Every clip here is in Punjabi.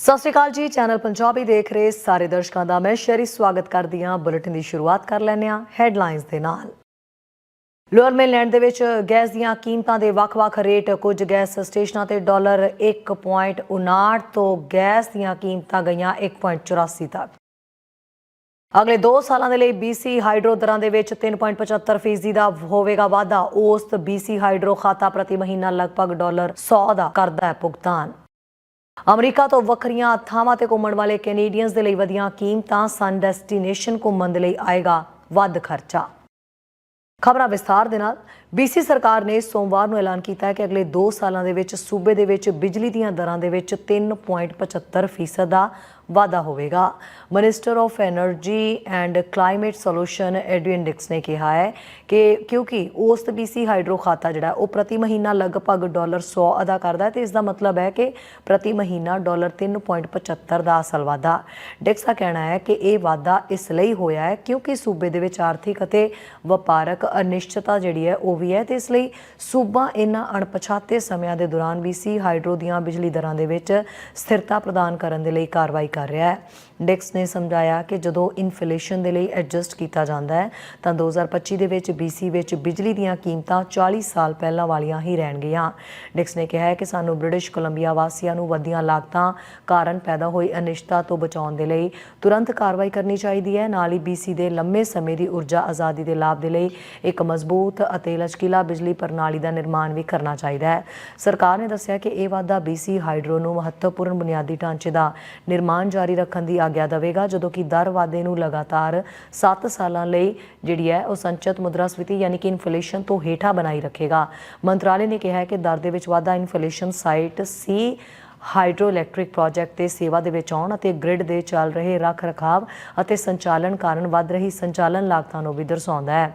ਸਤਿ ਸ਼੍ਰੀ ਅਕਾਲ ਜੀ ਚੈਨਲ ਪੰਜਾਬੀ ਦੇਖ ਰਹੇ ਸਾਰੇ ਦਰਸ਼ਕਾਂ ਦਾ ਮੈਂ ਸ਼ਰੀ ਸਵਾਗਤ ਕਰਦੀ ਹਾਂ। ਬੁਲੇਟਿਨ ਦੀ ਸ਼ੁਰੂਆਤ ਕਰ ਲੈਂਦੇ ਹਾਂ ਹੈਡਲਾਈਨਸ ਦੇ ਨਾਲ। ਲੋਅਰ ਮੇਨਲੈਂਡ ਦੇ ਵਿੱਚ ਗੈਸ ਦੀਆਂ ਕੀਮਤਾਂ ਦੇ ਵੱਖ-ਵੱਖ ਰੇਟ, ਕੁਝ ਗੈਸ ਸਟੇਸ਼ਨਾਂ ਤੇ ਡਾਲਰ 1.59 ਤੋਂ ਗੈਸ ਦੀਆਂ ਕੀਮਤਾਂ ਗਈਆਂ 1.84 ਤੱਕ। ਅਗਲੇ 2 ਸਾਲਾਂ ਦੇ ਲਈ BC ਹਾਈਡਰੋ ਦਰਾਂ ਦੇ ਵਿੱਚ 3.75% ਫੀਸਦੀ ਦਾ ਹੋਵੇਗਾ ਵਾਧਾ। ਔਸਤ BC ਹਾਈਡਰੋ ਖਾਤਾ ਪ੍ਰਤੀ ਮਹੀਨਾ ਲਗਭਗ ਡਾਲਰ 100 ਦਾ ਕਰਦਾ ਹੈ ਭੁਗਤਾਨ। ਅਮਰੀਕਾ ਤੋਂ ਵੱਖਰੀਆਂ ਥਾਵਾਂ ਤੇ ਘੁੰਮਣ ਵਾਲੇ ਕੈਨੇਡੀਅਨਸ ਦੇ ਲਈ ਵਧੀਆਂ ਕੀਮਤਾਂ ਸਨ, ਡੈਸਟੀਨੇਸ਼ਨ ਘੁੰਮਣ ਦੇ ਲਈ ਆਏਗਾ ਵੱਧ ਖਰਚਾ। ਖਬਰਾਂ ਵਿਸਥਾਰ ਦੇ ਨਾਲ ਬੀਸੀ ਸਰਕਾਰ ਨੇ ਸੋਮਵਾਰ ਨੂੰ ਐਲਾਨ ਕੀਤਾ ਹੈ ਕਿ ਅਗਲੇ 2 ਸਾਲਾਂ ਦੇ ਵਿੱਚ ਸੂਬੇ ਦੇ ਵਿੱਚ ਬਿਜਲੀ ਦੀਆਂ ਦਰਾਂ ਦੇ ਵਿੱਚ 3.75% ਦਾ ਵਾਧਾ ਹੋਵੇਗਾ। Minister of energy and climate solution Edwin Dix ਨੇ ਕਿਹਾ ਹੈ ਕਿ ਕਿਉਂਕਿ ਔਸਤ ਬੀਸੀ ਹਾਈਡਰੋ ਖਾਤਾ ਜਿਹੜਾ ਉਹ ਪ੍ਰਤੀ ਮਹੀਨਾ ਲਗਭਗ ਡਾਲਰ 100 ਅਦਾ ਕਰਦਾ ਹੈ ਤੇ ਇਸ ਦਾ ਮਤਲਬ ਹੈ ਕਿ ਪ੍ਰਤੀ ਮਹੀਨਾ ਡਾਲਰ 3.75 ਦਾ ਅਸਲ ਵਾਧਾ। ਡਿਕਸ ਦਾ ਕਹਿਣਾ ਹੈ ਕਿ ਇਹ ਵਾਧਾ ਇਸ ਲਈ ਹੋਇਆ ਹੈ ਕਿਉਂਕਿ ਸੂਬੇ ਦੇ ਵਿੱਚ ਆਰਥਿਕ ਅਤੇ ਵਪਾਰਕ ਅਨਿਸ਼ਚਿਤਤਾ ਜਿਹੜੀ ਹੈ, ਉਹ ਵੀ ਹੈ ਤੇ ਇਸ ਲਈ ਸੂਬਾ ਇਹਨਾਂ ਅਣਪਛਾਤੇ ਸਮਿਆਂ ਦੇ ਦੌਰਾਨ ਵੀ ਸੀ। ਹਾਈਡਰੋ ਦੀਆਂ ਬਿਜਲੀ ਦਰਾਂ ਦੇ ਵਿੱਚ ਸਥਿਰਤਾ ਪ੍ਰਦਾਨ ਕਰਨ ਦੇ ਲਈ ਕਾਰਵਾਈ ਕਰ ਰਿਹਾ ਹੈ। ਡਿਕਸ ਨੇ ਸਮਝਾਇਆ ਕਿ ਜਦੋਂ ਇਨਫਲੇਸ਼ਨ ਦੇ ਲਈ ਐਡਜਸਟ ਕੀਤਾ ਜਾਂਦਾ ਹੈ, ਤਾਂ 2025 ਦੇ ਵਿੱਚ BC ਵਿੱਚ ਬਿਜਲੀ ਦੀਆਂ ਕੀਮਤਾਂ 40 ਸਾਲ ਪਹਿਲਾਂ ਵਾਲੀਆਂ ਹੀ ਰਹਿਣਗੀਆਂ। ਡਿਕਸ ਨੇ ਕਿਹਾ ਹੈ ਕਿ ਸਾਨੂੰ ਬ੍ਰਿਟਿਸ਼ ਕੋਲੰਬੀਆ ਵਾਸੀਆਂ ਨੂੰ ਵਧੀਆਂ ਲਾਗਤਾਂ ਕਾਰਨ ਪੈਦਾ ਹੋਈ ਅਨਿਸ਼ਚਿਤਤਾ ਤੋਂ ਬਚਾਉਣ ਦੇ ਲਈ ਤੁਰੰਤ ਕਾਰਵਾਈ ਕਰਨੀ ਚਾਹੀਦੀ ਹੈ। ਨਾਲ ਹੀ BC ਦੇ ਲੰਮੇ ਸਮੇਂ ਦੀ ਊਰਜਾ ਆਜ਼ਾਦੀ ਦੇ ਲਾਭ ਦੇ ਲਈ ਇੱਕ ਮਜ਼ਬੂਤ ਅਤੇ ਲਚਕੀਲਾ ਬਿਜਲੀ ਪ੍ਰਣਾਲੀ ਦਾ ਨਿਰਮਾਣ ਵੀ ਕਰਨਾ ਚਾਹੀਦਾ ਹੈ। ਸਰਕਾਰ ਨੇ ਦੱਸਿਆ ਕਿ ਇਹ ਵਾਧਾ BC ਹਾਈਡਰੋ ਨੂੰ ਮਹੱਤਵਪੂਰਨ ਬੁਨਿਆਦੀ ਢਾਂਚੇ ਦਾ ਨਿਰਮਾਣ ਜਾਰੀ ਰੱਖਣ ਦੀ ਆਗਿਆ ਦੇਵੇਗਾ, ਜਦੋਂ ਕਿ ਦਰ ਵਾਧੇ ਨੂੰ ਲਗਾਤਾਰ 7 ਸਾਲਾਂ ਲਈ ਜਿਹੜੀ ਹੈ ਉਹ ਸੰਚਿਤ ਮੁਦਰਾਸਫੀਤੀ ਯਾਨੀ ਕਿ ਇਨਫਲੇਸ਼ਨ ਤੋਂ ਹੇਠਾਂ ਬਣਾਈ ਰੱਖੇਗਾ। ਮੰਤਰਾਲੇ ਨੇ ਕਿਹਾ ਹੈ ਕਿ ਦਰ ਦੇ ਵਿੱਚ ਵਾਧਾ inflation site C hydro electric project ਤੇ ਸੇਵਾ ਦੇ ਵਿੱਚ ਆਉਣ ਅਤੇ ਗ੍ਰਿਡ ਦੇ ਚੱਲ ਰਹੇ ਰੱਖ ਰਖਾਵ ਅਤੇ ਸੰਚਾਲਨ ਕਾਰਨ ਵੱਧ ਰਹੀ ਸੰਚਾਲਨ ਲਾਗਤਾਂ ਨੂੰ ਵੀ ਦਰਸਾਉਂਦਾ ਹੈ।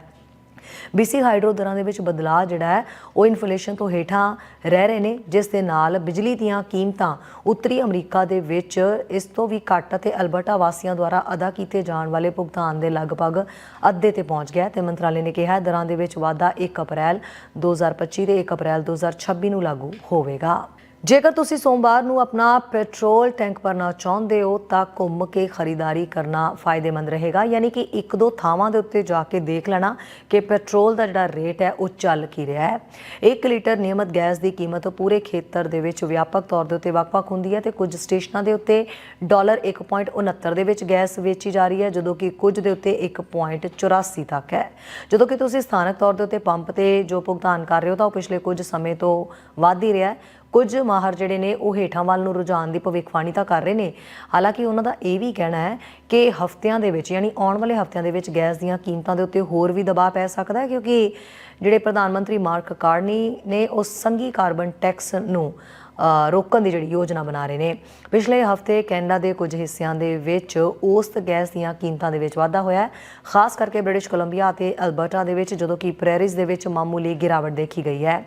BC ਹਾਈਡਰੋ ਦਰਾਂ ਦੇ ਵਿੱਚ ਬਦਲਾਅ ਜਿਹੜਾ ਹੈ, ਉਹ ਇਨਫਲੇਸ਼ਨ ਤੋਂ ਹੇਠਾਂ ਰਹਿ ਰਹੇ ਨੇ, ਜਿਸ ਦੇ ਨਾਲ ਬਿਜਲੀ ਦੀਆਂ ਕੀਮਤਾਂ ਉੱਤਰੀ ਅਮਰੀਕਾ ਦੇ ਵਿੱਚ ਇਸ ਤੋਂ ਵੀ ਘੱਟ ਅਤੇ ਅਲਬਰਟਾ ਵਾਸੀਆਂ ਦੁਆਰਾ ਅਦਾ ਕੀਤੇ ਜਾਣ ਵਾਲੇ ਭੁਗਤਾਨ ਦੇ ਲਗਭਗ ਅੱਧੇ ਤੇ ਪਹੁੰਚ ਗਿਆ ਤੇ ਮੰਤਰਾਲੇ ਨੇ ਕਿਹਾ ਦਰਾਂ ਦੇ ਵਿੱਚ ਵਾਧਾ 1 ਅਪ੍ਰੈਲ 2025 ਤੇ 1 ਅਪ੍ਰੈਲ 2026 ਨੂੰ ਲਾਗੂ ਹੋਵੇਗਾ। ਜੇਕਰ ਤੁਸੀਂ ਸੋਮਵਾਰ ਨੂੰ ਆਪਣਾ ਪੈਟਰੋਲ ਟੈਂਕ ਭਰਨਾ ਚਾਹੁੰਦੇ ਹੋ, ਤਾਂ ਘੁੰਮ ਕੇ ਖਰੀਦਦਾਰੀ ਕਰਨਾ ਫਾਇਦੇਮੰਦ ਰਹੇਗਾ। ਯਾਨੀ ਕਿ ਇੱਕ ਦੋ ਥਾਵਾਂ ਦੇ ਉੱਤੇ ਜਾ ਕੇ ਦੇਖ ਲੈਣਾ ਕਿ ਪੈਟਰੋਲ ਦਾ ਜਿਹੜਾ ਰੇਟ ਹੈ, ਉਹ ਚੱਲ ਕੀ ਰਿਹਾ ਹੈ। 1 ਲੀਟਰ ਨਿਯਮਤ ਗੈਸ ਦੀ ਕੀਮਤ ਪੂਰੇ ਖੇਤਰ ਦੇ ਵਿੱਚ ਵਿਆਪਕ ਤੌਰ ਦੇ ਉੱਤੇ ਵੱਖ-ਵੱਖ ਹੁੰਦੀ ਹੈ ਤੇ ਕੁਝ ਸਟੇਸ਼ਨਾਂ ਦੇ ਉੱਤੇ ਡਾਲਰ 1.69 ਦੇ ਵਿੱਚ ਗੈਸ ਵੇਚੀ ਜਾ ਰਹੀ ਹੈ, ਜਦੋਂ ਕਿ ਕੁਝ ਦੇ ਉੱਤੇ 1.84 ਤੱਕ ਹੈ। ਜਦੋਂ ਕਿ ਤੁਸੀਂ ਸਥਾਨਕ ਤੌਰ ਦੇ ਉੱਤੇ ਪੰਪ ਤੇ ਜੋ ਭੁਗਤਾਨ ਕਰ ਰਹੇ ਹੋ, ਤਾਂ ਉਹ ਪਿਛਲੇ ਕੁਝ ਸਮੇਂ ਤੋਂ ਵੱਧ ਹੀ ਰਿਹਾ ਹੈ। ਕੁਝ ਮਾਹਰ ਜਿਹੜੇ ਨੇ ਉਹ ਹੇਠਾਂ ਵੱਲ ਨੂੰ ਰੁਝਾਨ ਦੀ ਭਵਿੱਖਬਾਣੀ ਤਾਂ ਕਰ ਰਹੇ ਨੇ। ਹਾਲਾਂਕਿ ਉਹਨਾਂ ਦਾ ਇਹ ਵੀ ਕਹਿਣਾ ਹੈ ਕਿ ਹਫ਼ਤਿਆਂ ਦੇ ਵਿੱਚ ਯਾਨੀ ਆਉਣ ਵਾਲੇ ਹਫ਼ਤਿਆਂ ਦੇ ਵਿੱਚ ਗੈਸ ਦੀਆਂ ਕੀਮਤਾਂ ਦੇ ਉੱਤੇ ਹੋਰ ਵੀ ਦਬਾਅ ਪੈ ਸਕਦਾ ਹੈ ਕਿਉਂਕਿ ਜਿਹੜੇ ਪ੍ਰਧਾਨ ਮੰਤਰੀ ਮਾਰਕ ਕਾਰਨੀ ਨੇ ਉਹ ਸੰਘੀ ਕਾਰਬਨ ਟੈਕਸ ਨੂੰ ਰੋਕਣ ਦੀ ਜਿਹੜੀ ਯੋਜਨਾ ਬਣਾ ਰਹੇ ਨੇ। ਪਿਛਲੇ ਹਫ਼ਤੇ ਕੈਨੇਡਾ ਦੇ ਕੁਝ ਹਿੱਸਿਆਂ ਦੇ ਵਿੱਚ ਔਸਤ ਗੈਸ ਦੀਆਂ ਕੀਮਤਾਂ ਦੇ ਵਿੱਚ ਵਾਧਾ ਹੋਇਆ ਹੈ। ਖਾਸ ਕਰਕੇ ਬ੍ਰਿਟਿਸ਼ ਕੋਲੰਬੀਆ ਅਤੇ ਅਲਬਰਟਾ ਦੇ ਵਿੱਚ, ਜਦੋਂ ਕਿ ਪ੍ਰੈਰਿਸ ਦੇ ਵਿੱਚ ਮਾਮੂਲੀ ਗਿਰਾਵਟ ਦੇਖੀ ਗਈ ਹੈ।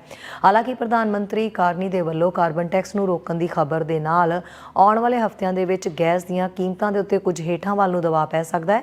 ਹਾਲਾਂਕਿ ਪ੍ਰਧਾਨ ਮੰਤਰੀ ਕਾਰਨੀ ਦੇ ਵੱਲੋਂ ਕਾਰਬਨ ਟੈਕਸ ਨੂੰ ਰੋਕਣ ਦੀ ਖਬਰ ਦੇ ਨਾਲ ਆਉਣ ਵਾਲੇ ਹਫ਼ਤਿਆਂ ਦੇ ਵਿੱਚ ਗੈਸ ਦੀਆਂ ਕੀਮਤਾਂ ਦੇ ਉੱਤੇ ਕੁਝ ਹੇਠਾਂ ਵੱਲ ਨੂੰ ਦਬਾਅ ਪੈ ਸਕਦਾ ਹੈ।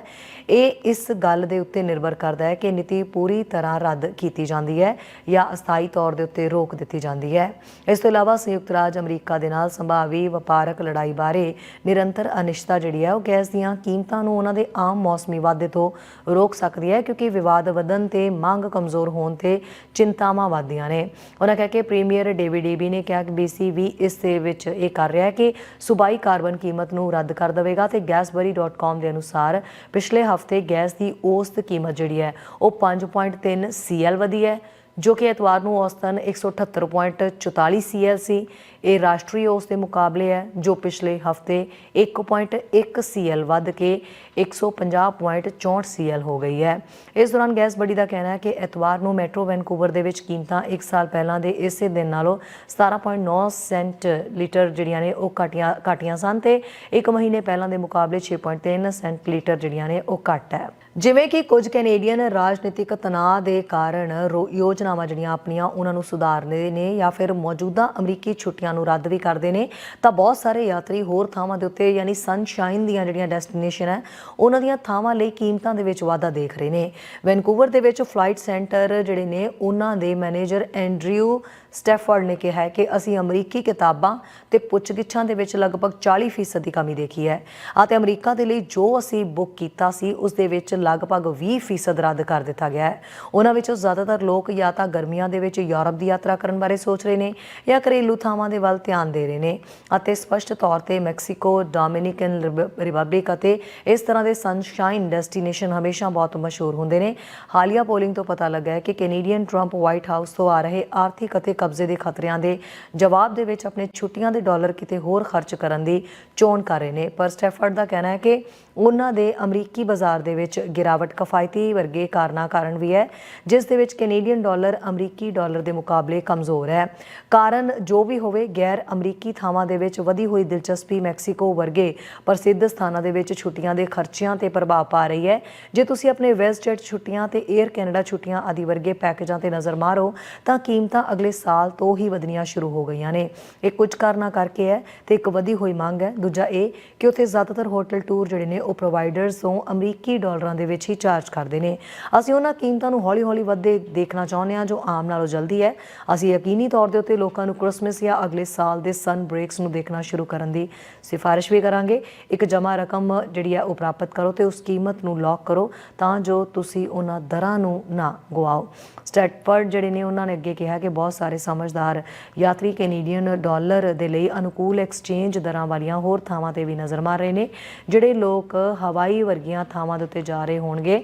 ਇਹ ਇਸ ਗੱਲ ਦੇ ਉੱਤੇ ਨਿਰਭਰ ਕਰਦਾ ਹੈ ਕਿ ਨੀਤੀ ਪੂਰੀ ਤਰ੍ਹਾਂ ਰੱਦ ਕੀਤੀ ਜਾਂਦੀ ਹੈ ਜਾਂ ਅਸਥਾਈ ਤੌਰ ਦੇ ਉੱਤੇ ਰੋਕ ਦਿੱਤੀ ਜਾਂਦੀ ਹੈ। ਇਸ ਤੋਂ ਇਲਾਵਾ ਸੰਯੁਕਤ ਰਾਜ ਅਮਰੀਕਾ ਦੇ ਨਾਲ ਸੰਭਾਵੀ ਵਪਾਰਕ ਲੜਾਈ ਬਾਰੇ ਨਿਰੰਤਰ ਅਨਿਸ਼ਚਿਤਤਾ ਜਿਹੜੀ ਹੈ ਉਹ ਗੈਸ ਦੀਆਂ ਕੀਮਤਾਂ ਨੂੰ ਉਹਨਾਂ ਦੇ ਆਮ ਮੌਸਮੀ ਵਾਧੇ ਤੋਂ ਰੋਕ ਸਕਦੀ ਹੈ ਕਿਉਂਕਿ ਵਿਵਾਦ ਵਧਣ ਤੇ ਮੰਗ ਕਮਜ਼ੋਰ ਹੋਣ ਤੇ ਚਿੰਤਾਵਾਂ ਵਧਦੀਆਂ ਨੇ। ਉਹਨਾਂ ਕਹਿ ਕੇ ਪ੍ਰੀਮੀਅਰ ਡੇਵਿਡ ਡੀਬੀ ਨੇ ਕਿਹਾ ਕਿ BC ਵੀ ਇਸ ਦੇ ਵਿੱਚ ਇਹ ਕਰ ਰਿਹਾ ਹੈ ਕਿ ਸੂਬਾਈ ਕਾਰਬਨ ਕੀਮਤ ਨੂੰ ਰੱਦ ਕਰ ਦੇਵੇਗਾ ਤੇ gasbury.com ਦੇ ਅਨੁਸਾਰ ਪਿਛਲੇ ਹਫ਼ਤੇ ਗੈਸ ਦੀ ਔਸਤ ਕੀਮਤ ਜਿਹੜੀ ਹੈ ਉਹ 5.3 CL ਵਧੀ ਹੈ। ਜੋ ਕਿ ਐਤਵਾਰ ਨੂੰ ਔਸਤਨ 178.44 CL ਸੀ। ਇਹ ਰਾਸ਼ਟਰੀ ਔਸਤ ਦੇ ਮੁਕਾਬਲੇ ਹੈ, ਜੋ ਪਿਛਲੇ ਹਫ਼ਤੇ 1.1 CL ਵੱਧ ਕੇ 150.64 CL ਹੋ ਗਈ ਹੈ। ਇਸ ਦੌਰਾਨ ਗੈਸ ਬੜੀ ਦਾ ਕਹਿਣਾ ਹੈ ਕਿ ਐਤਵਾਰ ਨੂੰ ਮੈਟਰੋ ਵੈਨਕੂਵਰ ਦੇ ਵਿੱਚ ਕੀਮਤਾਂ 1 ਸਾਲ ਪਹਿਲਾਂ ਦੇ ਇਸੇ ਦਿਨ ਨਾਲੋਂ 17.9 ਸੈਂਟ ਲੀਟਰ ਜਿਹੜੀਆਂ ਨੇ ਉਹ ਘਟੀਆਂ ਘਟੀਆਂ ਸਨ ਤੇ ਇੱਕ ਮਹੀਨੇ ਪਹਿਲਾਂ ਦੇ ਮੁਕਾਬਲੇ 6.3 ਸੈਂਟ ਲੀਟਰ ਜਿਹੜੀਆਂ ਨੇ ਉਹ ਘੱਟ ਹੈ। ਜਿਵੇਂ ਕਿ ਕੁਝ ਕੈਨੇਡੀਅਨ ਰਾਜਨੀਤਿਕ ਤਣਾਅ ਦੇ ਕਾਰਨ ਰੋ- ਯੋਜਨਾਵਾਂ ਜਿਹੜੀਆਂ ਆਪਣੀਆਂ ਉਹਨਾਂ ਨੂੰ ਸੁਧਾਰਦੇ ਨੇ ਜਾਂ ਫਿਰ ਮੌਜੂਦਾ ਅਮਰੀਕੀ ਛੁੱਟੀਆਂ ਨੂੰ ਰੱਦ ਵੀ ਕਰਦੇ ਨੇ, ਤਾਂ ਬਹੁਤ ਸਾਰੇ ਯਾਤਰੀ ਹੋਰ ਥਾਵਾਂ ਦੇ ਉੱਤੇ ਯਾਨੀ ਸਨਸ਼ਾਈਨ ਦੀਆਂ ਜਿਹੜੀਆਂ ਡੈਸਟੀਨੇਸ਼ਨ ਹੈ ਉਹਨਾਂ ਦੀਆਂ ਥਾਵਾਂ ਲਈ ਕੀਮਤਾਂ ਦੇ ਵਿੱਚ ਵਾਧਾ ਦੇਖ ਰਹੇ ਨੇ। ਵੈਨਕੂਵਰ ਦੇ ਵਿੱਚ ਫਲਾਈਟ ਸੈਂਟਰ ਜਿਹੜੇ ਨੇ, ਉਹਨਾਂ ਦੇ ਮੈਨੇਜਰ ਐਂਡਰਿਊ ਸਟੈਫਰਡ ਨੇ ਕਿਹਾ ਹੈ ਕਿ ਅਸੀਂ ਅਮਰੀਕੀ ਕਿਤਾਬਾਂ ਤੇ ਪੁੱਛਗਿੱਛਾਂ ਦੇ ਵਿੱਚ ਲਗਭਗ 40% ਦੀ ਕਮੀ ਦੇਖੀ ਹੈ ਅਤੇ ਅਮਰੀਕਾ ਦੇ ਲਈ ਜੋ ਅਸੀਂ ਬੁੱਕ ਕੀਤਾ ਸੀ, ਉਸ ਦੇ ਵਿੱਚ ਲਗਭਗ 20% ਰੱਦ ਕਰ ਦਿੱਤਾ ਗਿਆ ਹੈ। ਉਹਨਾਂ ਵਿੱਚੋਂ ਜ਼ਿਆਦਾਤਰ ਲੋਕ ਜਾਂ ਤਾਂ ਗਰਮੀਆਂ ਦੇ ਵਿੱਚ ਯੂਰਪ ਦੀ ਯਾਤਰਾ ਕਰਨ ਬਾਰੇ ਸੋਚ ਰਹੇ ਨੇ ਜਾਂ ਘਰੇਲੂ ਥਾਵਾਂ ਦੇ ਵੱਲ ਧਿਆਨ ਦੇ ਰਹੇ ਨੇ ਅਤੇ ਸਪਸ਼ਟ ਤੌਰ ਤੇ ਮੈਕਸੀਕੋ, ਡੋਮਿਨਿਕਨ ਰਿਪ- ਰਿਪਬਲਿਕ ਅਤੇ ਇਸ ਤਰ੍ਹਾਂ ਦੇ ਸਨਸ਼ਾਈਨ ਡੈਸਟੀਨੇਸ਼ਨ ਹਮੇਸ਼ਾ ਬਹੁਤ ਮਸ਼ਹੂਰ ਹੁੰਦੇ ਨੇ। ਹਾਲੀਆ ਪੋਲਿੰਗ ਤੋਂ ਪਤਾ ਲੱਗਾ ਹੈ ਕਿ ਕੈਨੇਡੀਅਨ ਟਰੰਪ ਵਾਈਟ ਹਾਊਸ ਤੋਂ ਆ ਰਹੇ ਆਰਥਿਕ ਅਤੇ ਕਬਜ਼ੇ ਦੇ ਖਤਰਿਆਂ ਦੇ ਜਵਾਬ ਦੇ ਵਿੱਚ ਆਪਣੇ ਛੁੱਟੀਆਂ ਦੇ ਡਾਲਰ ਕਿਤੇ ਹੋਰ ਖਰਚ ਕਰਨ ਦੀ ਚੋਣ ਕਰ ਰਹੇ ਨੇ। ਪਰ ਸਟੈਫਰਡ ਦਾ ਕਹਿਣਾ ਹੈ ਕਿ ਉਹਨਾਂ ਦੇ ਅਮਰੀਕੀ ਬਾਜ਼ਾਰ ਦੇ ਵਿੱਚ ਗਿਰਾਵਟ ਕਫਾਇਤੀ ਵਰਗੇ ਕਾਰਨਾਂ ਕਾਰਨ ਵੀ ਹੈ, ਜਿਸ ਦੇ ਵਿੱਚ ਕੈਨੇਡੀਅਨ ਡਾਲਰ ਅਮਰੀਕੀ ਡਾਲਰ ਦੇ ਮੁਕਾਬਲੇ ਕਮਜ਼ੋਰ ਹੈ। ਕਾਰਨ ਜੋ ਵੀ ਹੋਵੇ, ਗੈਰ ਅਮਰੀਕੀ ਥਾਵਾਂ ਦੇ ਵਿੱਚ ਵਧੀ ਹੋਈ ਦਿਲਚਸਪੀ ਮੈਕਸੀਕੋ ਵਰਗੇ ਪ੍ਰਸਿੱਧ ਸਥਾਨਾਂ ਦੇ ਵਿੱਚ ਛੁੱਟੀਆਂ ਦੇ ਖਰਚਿਆਂ ਤੇ ਪ੍ਰਭਾਵ ਪਾ ਰਹੀ ਹੈ। ਜੇ ਤੁਸੀਂ ਆਪਣੇ ਵੈਸਟਜੈਟ ਛੁੱਟੀਆਂ ਤੇ 에ਅਰ ਕੈਨੇਡਾ ਛੁੱਟੀਆਂ ਆਦਿ ਵਰਗੇ ਪੈਕੇਜਾਂ ਤੇ ਨਜ਼ਰ ਮਾਰੋ, ਤਾਂ ਕੀਮਤਾਂ ਅਗਲੇ ਸਾਲ ਸਾਲ ਤੋਂ ਹੀ ਵਧਣੀਆਂ ਸ਼ੁਰੂ ਹੋ ਗਈਆਂ ਨੇ। ਇਹ ਕੁਝ ਕਾਰਨਾਂ ਕਰਕੇ ਹੈ ਤੇ ਇੱਕ ਵਧੀ ਹੋਈ ਮੰਗ ਹੈ। ਦੂਜਾ ਇਹ ਕਿ ਉੱਥੇ ਜ਼ਿਆਦਾਤਰ ਹੋਟਲ ਟੂਰ ਜਿਹੜੇ ਨੇ, ਉਹ ਪ੍ਰੋਵਾਈਡਰਸ ਤੋਂ ਅਮਰੀਕੀ ਡਾਲਰਾਂ ਦੇ ਵਿੱਚ ਹੀ ਚਾਰਜ ਕਰਦੇ ਨੇ। ਅਸੀਂ ਉਹਨਾਂ ਕੀਮਤਾਂ ਨੂੰ ਹੌਲੀ-ਹੌਲੀ ਵਧਦੇ ਦੇਖਣਾ ਚਾਹੁੰਦੇ ਹਾਂ, ਜੋ ਆਮ ਨਾਲੋਂ ਜਲਦੀ ਹੈ। ਅਸੀਂ ਯਕੀਨੀ ਤੌਰ ਦੇ ਉੱਤੇ ਲੋਕਾਂ ਨੂੰ ਕ੍ਰਿਸਮਸ ਜਾਂ ਅਗਲੇ ਸਾਲ ਦੇ ਸਨ ਬ੍ਰੇਕਸ ਨੂੰ ਦੇਖਣਾ ਸ਼ੁਰੂ ਕਰਨ ਦੀ ਸਿਫਾਰਿਸ਼ ਵੀ ਕਰਾਂਗੇ। ਇੱਕ ਜਮ੍ਹਾਂ ਰਕਮ ਜਿਹੜੀ ਹੈ, ਉਹ ਪ੍ਰਾਪਤ ਕਰੋ ਤੇ ਉਸ ਕੀਮਤ ਨੂੰ ਲੌਕ ਕਰੋ ਤਾਂ ਜੋ ਤੁਸੀਂ ਉਹਨਾਂ ਦਰਾਂ ਨੂੰ ਨਾ ਗਵਾਓ। ਸਟੈਟਫਰਡ ਜਿਹੜੇ ਨੇ, ਉਹਨਾਂ ਨੇ ਅੱਗੇ ਕਿਹਾ ਕਿ ਬਹੁਤ ਸਾਰੇ ਸਮਝਦਾਰ ਯਾਤਰੀ ਕੈਨੇਡੀਅਨ ਡਾਲਰ ਦੇ ਲਈ ਅਨੁਕੂਲ ਐਕਸਚੇਂਜ ਦਰਾਂ ਵਾਲੀਆਂ ਹੋਰ ਥਾਵਾਂ ਤੇ ਵੀ ਨਜ਼ਰ ਮਾਰ ਰਹੇ ਨੇ, ਜਿਹੜੇ ਲੋਕ ਹਵਾਈ ਵਰਗੀਆਂ ਥਾਵਾਂ ਦੇ ਉੱਤੇ ਜਾ ਰਹੇ ਹੋਣਗੇ।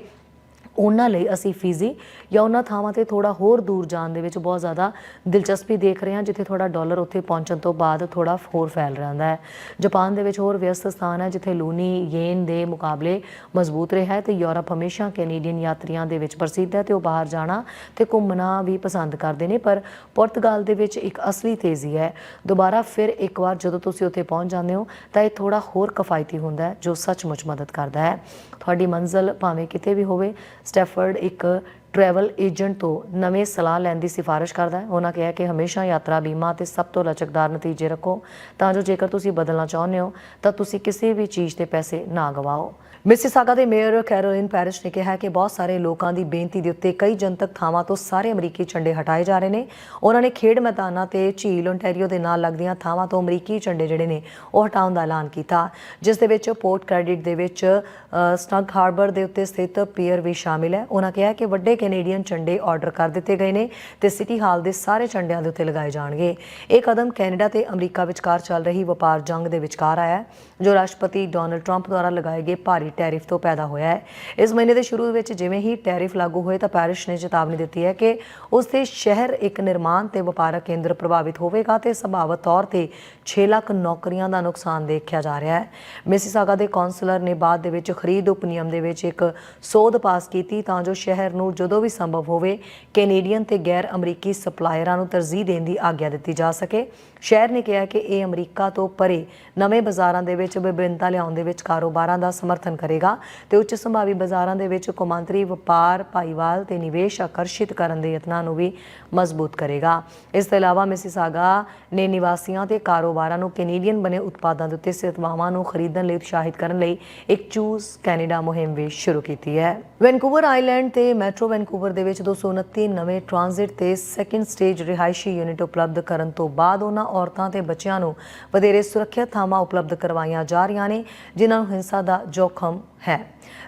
ਉਹਨਾਂ ਲਈ ਅਸੀਂ ਫੀਜ਼ੀ ਜਾਂ ਉਹਨਾਂ ਥਾਵਾਂ ਤੇ ਥੋੜਾ ਹੋਰ ਦੂਰ ਜਾਣ ਦੇ ਵਿੱਚ ਬਹੁਤ ਜ਼ਿਆਦਾ ਦਿਲਚਸਪੀ ਦੇਖ ਰਹੇ ਹਾਂ, ਜਿੱਥੇ ਥੋੜਾ ਡਾਲਰ ਉੱਥੇ ਪਹੁੰਚਣ ਤੋਂ ਬਾਅਦ ਥੋੜਾ ਹੋਰ ਫੈਲ ਰਹਿੰਦਾ ਹੈ। ਜਾਪਾਨ ਦੇ ਵਿੱਚ ਹੋਰ ਵਿਅਸਤ ਸਥਾਨ ਹੈ, ਜਿੱਥੇ ਲੂਨੀ ਯੇਨ ਦੇ ਮੁਕਾਬਲੇ ਮਜ਼ਬੂਤ ਰਿਹਾ ਹੈ ਤੇ ਯੂਰਪ ਹਮੇਸ਼ਾ ਕੈਨੇਡੀਅਨ ਯਾਤਰੀਆਂ ਦੇ ਵਿੱਚ ਪ੍ਰਸਿੱਧ ਹੈ ਤੇ ਉਹ ਬਾਹਰ ਜਾਣਾ ਤੇ ਘੁੰਮਣਾ ਵੀ ਪਸੰਦ ਕਰਦੇ ਨੇ, ਪਰ ਪੁਰਤਗਾਲ ਦੇ ਵਿੱਚ ਇੱਕ ਅਸਲੀ ਤੇਜ਼ੀ ਹੈ। ਦੁਬਾਰਾ ਫਿਰ ਇੱਕ ਵਾਰ ਜਦੋਂ ਤੁਸੀਂ ਉੱਥੇ ਪਹੁੰਚ ਜਾਂਦੇ ਹੋ, ਤਾਂ ਇਹ ਥੋੜਾ ਹੋਰ ਕਿਫਾਇਤੀ ਹੁੰਦਾ ਹੈ, ਜੋ ਸੱਚਮੁੱਚ ਮਦਦ ਕਰਦਾ ਹੈ। ਤੁਹਾਡੀ ਮੰਜ਼ਿਲ ਭਾਵੇਂ ਕਿਤੇ ਵੀ ਹੋਵੇ ਸਟੈਫਰਡ ਇੱਕ ਟਰੈਵਲ ਏਜੰਟ ਤੋਂ ਨਵੇਂ ਸਲਾਹ ਲੈਣ ਦੀ ਸਿਫਾਰਿਸ਼ ਕਰਦਾ ਹੈ। ਉਹਨਾਂ ਕਿਹਾ ਕਿ ਹਮੇਸ਼ਾ ਯਾਤਰਾ ਬੀਮਾ ਤੇ ਸਭ ਤੋਂ ਲਚਕਦਾਰ ਨਤੀਜੇ ਰੱਖੋ, ਤਾਂ ਜੋ ਜੇਕਰ ਤੁਸੀਂ ਬਦਲਣਾ ਚਾਹੁੰਦੇ ਹੋ, ਤਾਂ ਤੁਸੀਂ ਕਿਸੇ ਵੀ ਚੀਜ਼ ਤੇ ਪੈਸੇ ਨਾ ਗਵਾਓ। ਮਿਸਿਸਾਗਾ ਦੇ ਮੇਅਰ ਕੈਰੋਲਿਨ ਪੈਰਿਸ਼ ਨੇ ਕਿਹਾ ਕਿ ਬਹੁਤ ਸਾਰੇ ਲੋਕਾਂ ਦੀ ਬੇਨਤੀ ਦੇ ਉੱਤੇ ਕਈ ਜਨਤਕ ਥਾਵਾਂ ਤੋਂ ਸਾਰੇ ਅਮਰੀਕੀ ਝੰਡੇ ਹਟਾਏ ਜਾ ਰਹੇ ਨੇ। ਉਹਨਾਂ ਨੇ ਖੇਡ ਮੈਦਾਨਾਂ ਤੇ ਝੀਲ ਓਨਟਾਰੀਓ ਦੇ ਨਾਲ ਲੱਗਦੀਆਂ ਥਾਵਾਂ ਤੋਂ ਅਮਰੀਕੀ ਝੰਡੇ ਜਿਹੜੇ ਨੇ, ਉਹ ਹਟਾਉਣ ਦਾ ਐਲਾਨ ਕੀਤਾ। ਜਿਸ ਦੇ ਵਿੱਚ ਪੋਰਟ ਕ੍ਰੈਡਿਟ ਦੇ ਵਿੱਚ ਸਟੱਗ ਹਾਰਬਰ ਦੇ ਉੱਤੇ ਸਥਿਤ ਪੀਅਰ ਵੀ ਸ਼ਾਮਿਲ ਹੈ। ਉਹਨਾਂ ਕਿਹਾ ਕਿ ਵੱਡੇ ਕੈਨੇਡੀਅਨ ਝੰਡੇ ਆਰਡਰ ਕਰ ਦਿੱਤੇ ਗਏ ਨੇ ਤੇ ਸਿਟੀ ਹਾਲ ਦੇ ਸਾਰੇ ਝੰਡਿਆਂ ਦੇ ਉੱਤੇ ਲਗਾਏ ਜਾਣਗੇ। ਇਹ ਕਦਮ ਕੈਨੇਡਾ ਤੇ ਅਮਰੀਕਾ ਵਿਚਕਾਰ ਚੱਲ ਰਹੀ ਵਪਾਰ ਜੰਗ ਦੇ ਵਿਚਕਾਰ ਆਇਆ ਜੋ ਰਾਸ਼ਟਰਪਤੀ ਡੋਨਲਡ ਟਰੰਪ ਦੁਆਰਾ ਲਗਾਏ ਗਏ ਭਾਰੀ ਟੈਰਿਫ ਤੋਂ ਪੈਦਾ ਹੋਇਆ ਹੈ। ਇਸ ਮਹੀਨੇ ਦੇ ਸ਼ੁਰੂ ਵਿੱਚ ਜਿਵੇਂ ਹੀ ਟੈਰਿਫ ਲਾਗੂ ਹੋਏ ਤਾਂ ਪੈਰਿਸ ਨੇ ਚੇਤਾਵਨੀ ਦਿੱਤੀ ਹੈ ਕਿ ਉਸ ਦੇ ਸ਼ਹਿਰ ਇੱਕ ਨਿਰਮਾਣ ਤੇ ਵਪਾਰਕ ਕੇਂਦਰ ਪ੍ਰਭਾਵਿਤ ਹੋਵੇਗਾ ਤੇ ਸੰਭਾਵਤ ਤੌਰ ਤੇ 6 ਲੱਖ ਨੌਕਰੀਆਂ ਦਾ ਨੁਕਸਾਨ ਦੇਖਿਆ ਜਾ ਰਿਹਾ ਹੈ। ਮਿਸਿਸਾਗਾ ਦੇ ਕੌਂਸਲਰ ਨੇ ਬਾਅਦ ਦੇ ਵਿੱਚ ਖਰੀਦ ਉਪਨਿਯਮ ਦੇ ਵਿੱਚ ਇੱਕ ਸੋਧ ਪਾਸ ਕੀਤੀ ਤਾਂ ਜੋ ਸ਼ਹਿਰ ਨੂੰ ਜਦੋਂ ਵੀ ਸੰਭਵ ਹੋਵੇ ਕੈਨੇਡੀਅਨ ਤੇ ਗੈਰ ਅਮਰੀਕੀ ਸਪਲਾਇਰਾਂ ਨੂੰ ਤਰਜੀਹ ਦੇਣ ਦੀ ਆਗਿਆ ਦਿੱਤੀ ਜਾ ਸਕੇ। ਸ਼ਹਿਰ ਨੇ ਕਿਹਾ ਕਿ ਇਹ ਅਮਰੀਕਾ ਤੋਂ ਪਰੇ ਨਵੇਂ ਬਾਜ਼ਾਰਾਂ ਦੇ ਵਿੱਚ ਵਿਭਿੰਨਤਾ ਲਿਆਉਣ ਦੇ ਵਿੱਚ ਕਾਰੋਬਾਰਾਂ ਦਾ ਸਮਰਥਨ ਕਰੇਗਾ ਤੇ ਉੱਚ ਸੰਭਾਵੀ ਬਾਜ਼ਾਰਾਂ ਦੇ ਵਿੱਚ ਕੌਮਾਂਤਰੀ ਵਪਾਰ, ਭਾਈਵਾਲ ਤੇ ਨਿਵੇਸ਼ ਆਕਰਸ਼ਿਤ ਕਰਨ ਦੇ ਯਤਨਾਂ ਨੂੰ ਵੀ ਮਜ਼ਬੂਤ ਕਰੇਗਾ। ਇਸ ਤੋਂ ਇਲਾਵਾ ਮਿਸਿਸਾਗਾ ਨੇ ਨਿਵਾਸੀਆਂ ਤੇ ਕਾਰੋਬਾਰਾਂ ਨੂੰ ਕੈਨੇਡੀਅਨ ਬਣੇ ਉਤਪਾਦਾਂ ਦੇ ਉੱਤੇ ਸੇਵਾਵਾਂ ਨੂੰ ਖਰੀਦਣ ਲਈ ਉਤਸ਼ਾਹਿਤ ਕਰਨ ਲਈ ਇੱਕ ਚੂਜ਼ ਕੈਨੇਡਾ ਮੁਹਿੰਮ ਵੀ ਸ਼ੁਰੂ ਕੀਤੀ ਹੈ। ਵੈਨਕੂਵਰ ਆਈਲੈਂਡ ਤੇ ਮੈਟਰੋ ਵੈਨਕੂਵਰ ਦੇ ਵਿੱਚ 229 ਨਵੇਂ ਟ੍ਰਾਂਜ਼ਿਟ ਤੇ ਸੈਕੰਡ ਸਟੇਜ ਰਿਹਾਇਸ਼ੀ ਯੂਨਿਟ ਉਪਲਬਧ ਕਰਨ ਤੋਂ ਬਾਅਦ ਉਹਨਾਂ ਔਰਤਾਂ ਤੇ ਬੱਚਿਆਂ ਨੂੰ ਵਧੇਰੇ ਸੁਰੱਖਿਅਤ ਥਾਵਾਂ ਉਪਲਬਧ ਕਰਵਾਈਆਂ ਜਾ ਰਹੀਆਂ ਨੇ, ਜਿਨ੍ਹਾਂ ਨੂੰ ਹਿੰਸਾ ਦਾ ਜੋਖਮ ਹੈ।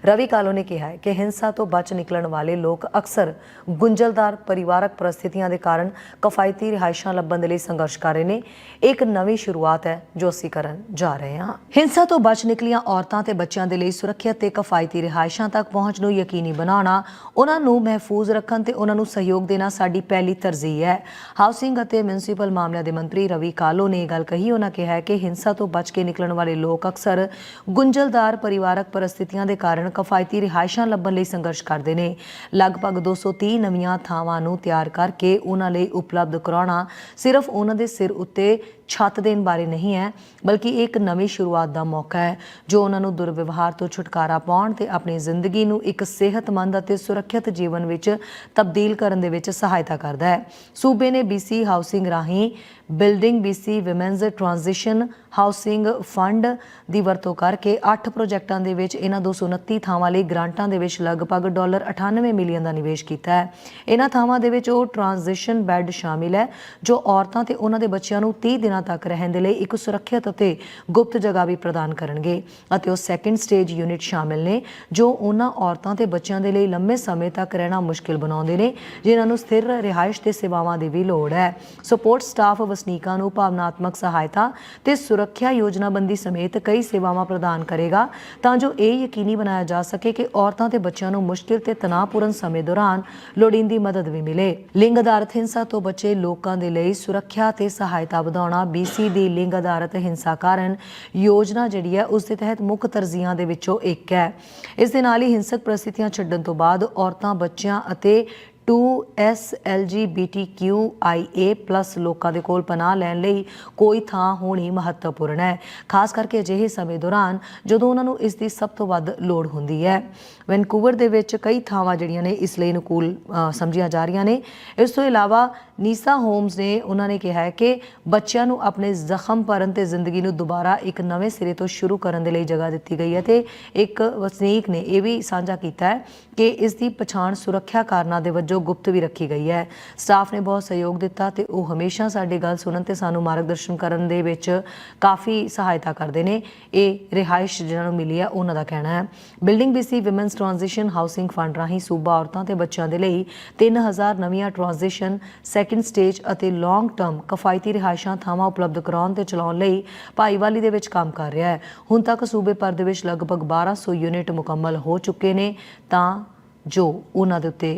ਰਵੀ ਕਾਲੋ ਨੇ ਕਿਹਾ ਹੈ ਕਿ ਹਿੰਸਾ ਤੋਂ ਬਚ ਨਿਕਲਣ ਵਾਲੇ ਲੋਕ ਅਕਸਰ ਗੁੰਝਲਦਾਰ ਪਰਿਵਾਰਕ ਪਰਿਸਥਿਤੀਆਂ ਦੇ ਕਾਰਨ ਕਫਾਇਤੀ ਰਿਹਾਇਸ਼ਾਂ ਲੱਭਣ ਦੇ ਲਈ ਸੰਘਰਸ਼ ਕਰ ਰਹੇ ਨੇ। ਇੱਕ ਨਵੀਂ ਸ਼ੁਰੂਆਤ ਹੈ ਜੋ ਅਸੀਂ ਕਰਨ ਜਾ ਰਹੇ ਹਾਂ। ਹਿੰਸਾ ਤੋਂ ਬਚ ਨਿਕਲੀਆਂ ਔਰਤਾਂ ਤੇ ਬੱਚਿਆਂ ਦੇ ਲਈ ਸੁਰੱਖਿਅਤ ਤੇ ਕਫਾਇਤੀ ਰਿਹਾਇਸ਼ਾਂ ਤੱਕ ਪਹੁੰਚ ਨੂੰ ਯਕੀਨੀ ਬਣਾਉਣਾ, ਉਹਨਾਂ ਨੂੰ ਮਹਿਫੂਜ਼ ਰੱਖਣ ਤੇ ਉਹਨਾਂ ਨੂੰ ਸਹਿਯੋਗ ਦੇਣਾ ਸਾਡੀ ਪਹਿਲੀ ਤਰਜੀਹ ਹੈ। ਹਾਊਸਿੰਗ ਅਤੇ ਮਿਊਨਿਸਪਲ ਮਾਮਲਿਆਂ ਦੇ ਮੰਤਰੀ ਰਵੀ ਕਾਲੋ ਨੇ ਇਹ ਗੱਲ ਕਹੀ। ਉਹਨਾਂ ਕਿਹਾ ਹੈ ਕਿ ਹਿੰਸਾ ਤੋਂ ਬਚ ਕੇ ਨਿਕਲਣ ਵਾਲੇ ਲੋਕ ਅਕਸਰ ਗੁੰਝਲਦਾਰ ਪਰਿਵਾਰਕ ਪਰਿਸਥਿਤੀਆਂ ਦੇ ਕਾਰਨ ਕਿਫ਼ਾਇਤੀ ਰਿਹਾਇਸ਼ਾਂ ਲੱਭਣ ਲਈ ਸੰਘਰਸ਼ ਕਰਦੇ ਨੇ। ਲਗਭਗ 230 ਨਵੀਆਂ ਥਾਵਾਂ ਨੂੰ ਤਿਆਰ ਕਰਕੇ ਉਹਨਾਂ ਲਈ ਉਪਲਬਧ ਕਰਾਉਣਾ ਸਿਰਫ ਉਹਨਾਂ ਦੇ ਸਿਰ ਉੱਤੇ ਛੱਤ ਦੇਣ ਬਾਰੇ ਨਹੀਂ ਹੈ, ਬਲਕਿ ਇਹ ਇੱਕ ਨਵੀਂ ਸ਼ੁਰੂਆਤ ਦਾ ਮੌਕਾ ਹੈ, ਜੋ ਉਹਨਾਂ ਨੂੰ ਦੁਰਵਿਵਹਾਰ ਤੋਂ ਛੁਟਕਾਰਾ ਪਾਉਣ ਤੇ ਆਪਣੀ ਜ਼ਿੰਦਗੀ ਨੂੰ ਇੱਕ ਸਿਹਤਮੰਦ ਅਤੇ ਸੁਰੱਖਿਅਤ ਜੀਵਨ ਵਿੱਚ ਤਬਦੀਲ ਕਰਨ ਦੇ ਵਿੱਚ ਸਹਾਇਤਾ ਕਰਦਾ ਹੈ। ਸੂਬੇ ਨੇ BC ਹਾਊਸਿੰਗ ਰਾਹੀਂ building BC women's transition housing fund ਦੀ ਵਰਤੋਂ ਕਰਕੇ 8 ਪ੍ਰੋਜੈਕਟਾਂ ਦੇ ਵਿੱਚ ਇਹਨਾਂ 229 ਥਾਵਾਂ ਲਈ ਗ੍ਰਾਂਟਾਂ ਦੇ ਵਿੱਚ ਲਗਭਗ ਡਾਲਰ 98 ਮਿਲੀਅਨ ਦਾ ਨਿਵੇਸ਼ ਕੀਤਾ ਹੈ। ਇਹਨਾਂ ਥਾਵਾਂ ਦੇ ਵਿੱਚ ਉਹ ਟ੍ਰਾਂਜੀਸ਼ਨ ਬੈੱਡ ਸ਼ਾਮਿਲ ਹੈ, ਜੋ ਔਰਤਾਂ ਤੇ ਉਹਨਾਂ ਦੇ ਬੱਚਿਆਂ ਨੂੰ 30 ਦਿਨਾਂ ਤੱਕ ਰਹਿਣ ਦੇ ਲਈ ਇੱਕ ਸੁਰੱਖਿਅਤ ਅਤੇ ਗੁਪਤ ਜਗ੍ਹਾ ਵੀ ਪ੍ਰਦਾਨ ਕਰਨਗੇ ਅਤੇ ਉਹ ਸੈਕੰਡ ਸਟੇਜ ਯੂਨਿਟ ਸ਼ਾਮਿਲ ਨੇ, ਜੋ ਉਹਨਾਂ ਔਰਤਾਂ ਤੇ ਬੱਚਿਆਂ ਦੇ ਲਈ ਲੰਮੇ ਸਮੇਂ ਤੱਕ ਰਹਿਣਾ ਮੁਸ਼ਕਿਲ ਬਣਾਉਂਦੇ ਨੇ, ਜਿਨ੍ਹਾਂ ਨੂੰ ਸਥਿਰ ਰਿਹਾਇਸ਼ ਤੇ ਸੇਵਾਵਾਂ ਦੀ ਵੀ ਲੋੜ ਹੈ। ਸਪੋਰਟ ਸਟਾਫ ਵਸਨੀਕਾਂ ਨੂੰ ਭਾਵਨਾਤਮਕ ਸਹਾਇਤਾ ਤੇ ਸੁਰੱਖਿਆ ਯੋਜਨਾਬੰਦੀ ਸਮੇਤ ਕਈ ਸੇਵਾਵਾਂ ਪ੍ਰਦਾਨ ਕਰੇਗਾ, ਤਾਂ ਜੋ ਇਹ ਯਕੀਨੀ ਬਣਾਇਆ ਜਾ ਸਕੇ ਕਿ ਔਰਤਾਂ ਤੇ ਬੱਚਿਆਂ ਨੂੰ ਮੁਸ਼ਕਿਲ ਤੇ ਤਣਾਅਪੂਰਨ ਸਮੇਂ ਦੌਰਾਨ ਲੋੜੀਂਦੀ ਮਦਦ ਵੀ ਮਿਲੇ। ਲਿੰਗ ਆਧਾਰਿਤ ਹਿੰਸਾ ਤੋਂ ਬਚੇ ਲੋਕਾਂ ਦੇ ਲਈ ਸੁਰੱਖਿਆ ਤੇ ਸਹਾਇਤਾ ਵਧਾਉਣਾ BC ਦੀ ਲਿੰਗ ਆਧਾਰਿਤ ਹਿੰਸਾ ਕਾਰਨ ਯੋਜਨਾ ਜਿਹੜੀ ਹੈ, ਉਸ ਦੇ ਤਹਿਤ ਮੁੱਖ ਤਰਜੀਹਾਂ ਦੇ ਵਿੱਚੋਂ ਇੱਕ ਹੈ। ਇਸ ਦੇ ਨਾਲ ਹੀ ਹਿੰਸਕ ਪ੍ਰਸਥਿਤੀਆਂ ਛੱਡਣ ਤੋਂ ਬਾਅਦ ਔਰਤਾਂ, ਬੱਚਿਆਂ ਅਤੇ 2S LGBTQIA+ ਲੋਕਾਂ ਦੇ ਕੋਲ ਪਨਾਹ ਲੈਣ ਲਈ ਕੋਈ ਥਾਂ ਹੋਣੀ ਮਹੱਤਵਪੂਰਨ ਹੈ। ਖਾਸ ਕਰਕੇ ਅਜਿਹੇ ਸਮੇਂ ਦੌਰਾਨ ਜਦੋਂ ਉਹਨਾਂ ਨੂੰ ਇਸ ਦੀ ਸਭ ਤੋਂ ਵੱਧ ਲੋੜ ਹੁੰਦੀ ਹੈ। ਵੈਨਕੂਵਰ ਦੇ ਵਿੱਚ ਕਈ ਥਾਵਾਂ ਜਿਹੜੀਆਂ ਨੇ ਇਸ ਲਈ ਅਨੁਕੂਲ ਸਮਝੀਆਂ ਜਾ ਰਹੀਆਂ ਨੇ। ਇਸ ਤੋਂ ਇਲਾਵਾ ਨੀਸਾ ਹੋਮਸ ਨੇ ਉਹਨਾਂ ਨੇ ਕਿਹਾ ਹੈ ਕਿ ਬੱਚਿਆਂ ਨੂੰ ਆਪਣੇ ਜ਼ਖਮ ਭਰਨ ਤੇ ਜ਼ਿੰਦਗੀ ਨੂੰ ਦੁਬਾਰਾ ਇੱਕ ਨਵੇਂ ਸਿਰੇ ਤੋਂ ਸ਼ੁਰੂ ਕਰਨ ਦੇ ਲਈ ਜਗ੍ਹਾ ਦਿੱਤੀ ਗਈ ਹੈ ਤੇ ਇੱਕ ਵਸਨੀਕ ਨੇ ਇਹ ਵੀ ਸਾਂਝਾ ਕੀਤਾ ਹੈ ਕਿ ਇਸ ਦੀ ਪਛਾਣ ਸੁਰੱਖਿਆ ਕਾਰਨਾਂ ਦੇ ਵਜੋਂ ਗੁਪਤ ਵੀ ਰੱਖੀ ਗਈ ਹੈ। ਸਟਾਫ ਨੇ ਬਹੁਤ ਸਹਿਯੋਗ ਦਿੱਤਾ ਤੇ ਉਹ ਹਮੇਸ਼ਾ ਸਾਡੀ ਗੱਲ ਸੁਣਨ ਤੇ ਸਾਨੂੰ ਮਾਰਗਦਰਸ਼ਨ ਕਰਨ ਦੇ ਵਿੱਚ ਕਾਫੀ ਸਹਾਇਤਾ ਕਰਦੇ ਨੇ। ਇਹ ਰਿਹਾਇਸ਼ ਜਿਹਨਾਂ ਨੂੰ ਮਿਲੀ ਹੈ, ਉਹਨਾਂ ਦਾ ਕਹਿਣਾ ਹੈ। Building BC women's transition housing fund ਰਾਹੀਂ ਸੂਬਾ ਔਰਤਾਂ ਤੇ ਬੱਚਿਆਂ ਦੇ ਲਈ 3000 ਨਵੀਆਂ ਟ੍ਰਾਂਜੀਸ਼ਨ ਸੈਕੰਡ ਸਟੇਜ ਅਤੇ ਲੌਂਗ ਟਰਮ ਕਿਫਾਇਤੀ ਰਿਹਾਇਸ਼ਾਂ ਥਾਵਾਂ ਉਪਲਬਧ ਕਰਾਉਣ ਤੇ ਚਲਾਉਣ ਲਈ ਭਾਈਵਾਲੀ ਦੇ ਵਿੱਚ ਕੰਮ ਕਰ ਰਿਹਾ ਹੈ। ਹੁਣ ਤੱਕ ਸੂਬੇ ਭਰ ਦੇ ਵਿੱਚ ਲਗਭਗ 1200 ਯੂਨਿਟ ਮੁਕੰਮਲ ਹੋ ਚੁੱਕੇ ਨੇ ਤਾਂ ਜੋ ਉਹਨਾਂ ਦੇ ਉੱਤੇ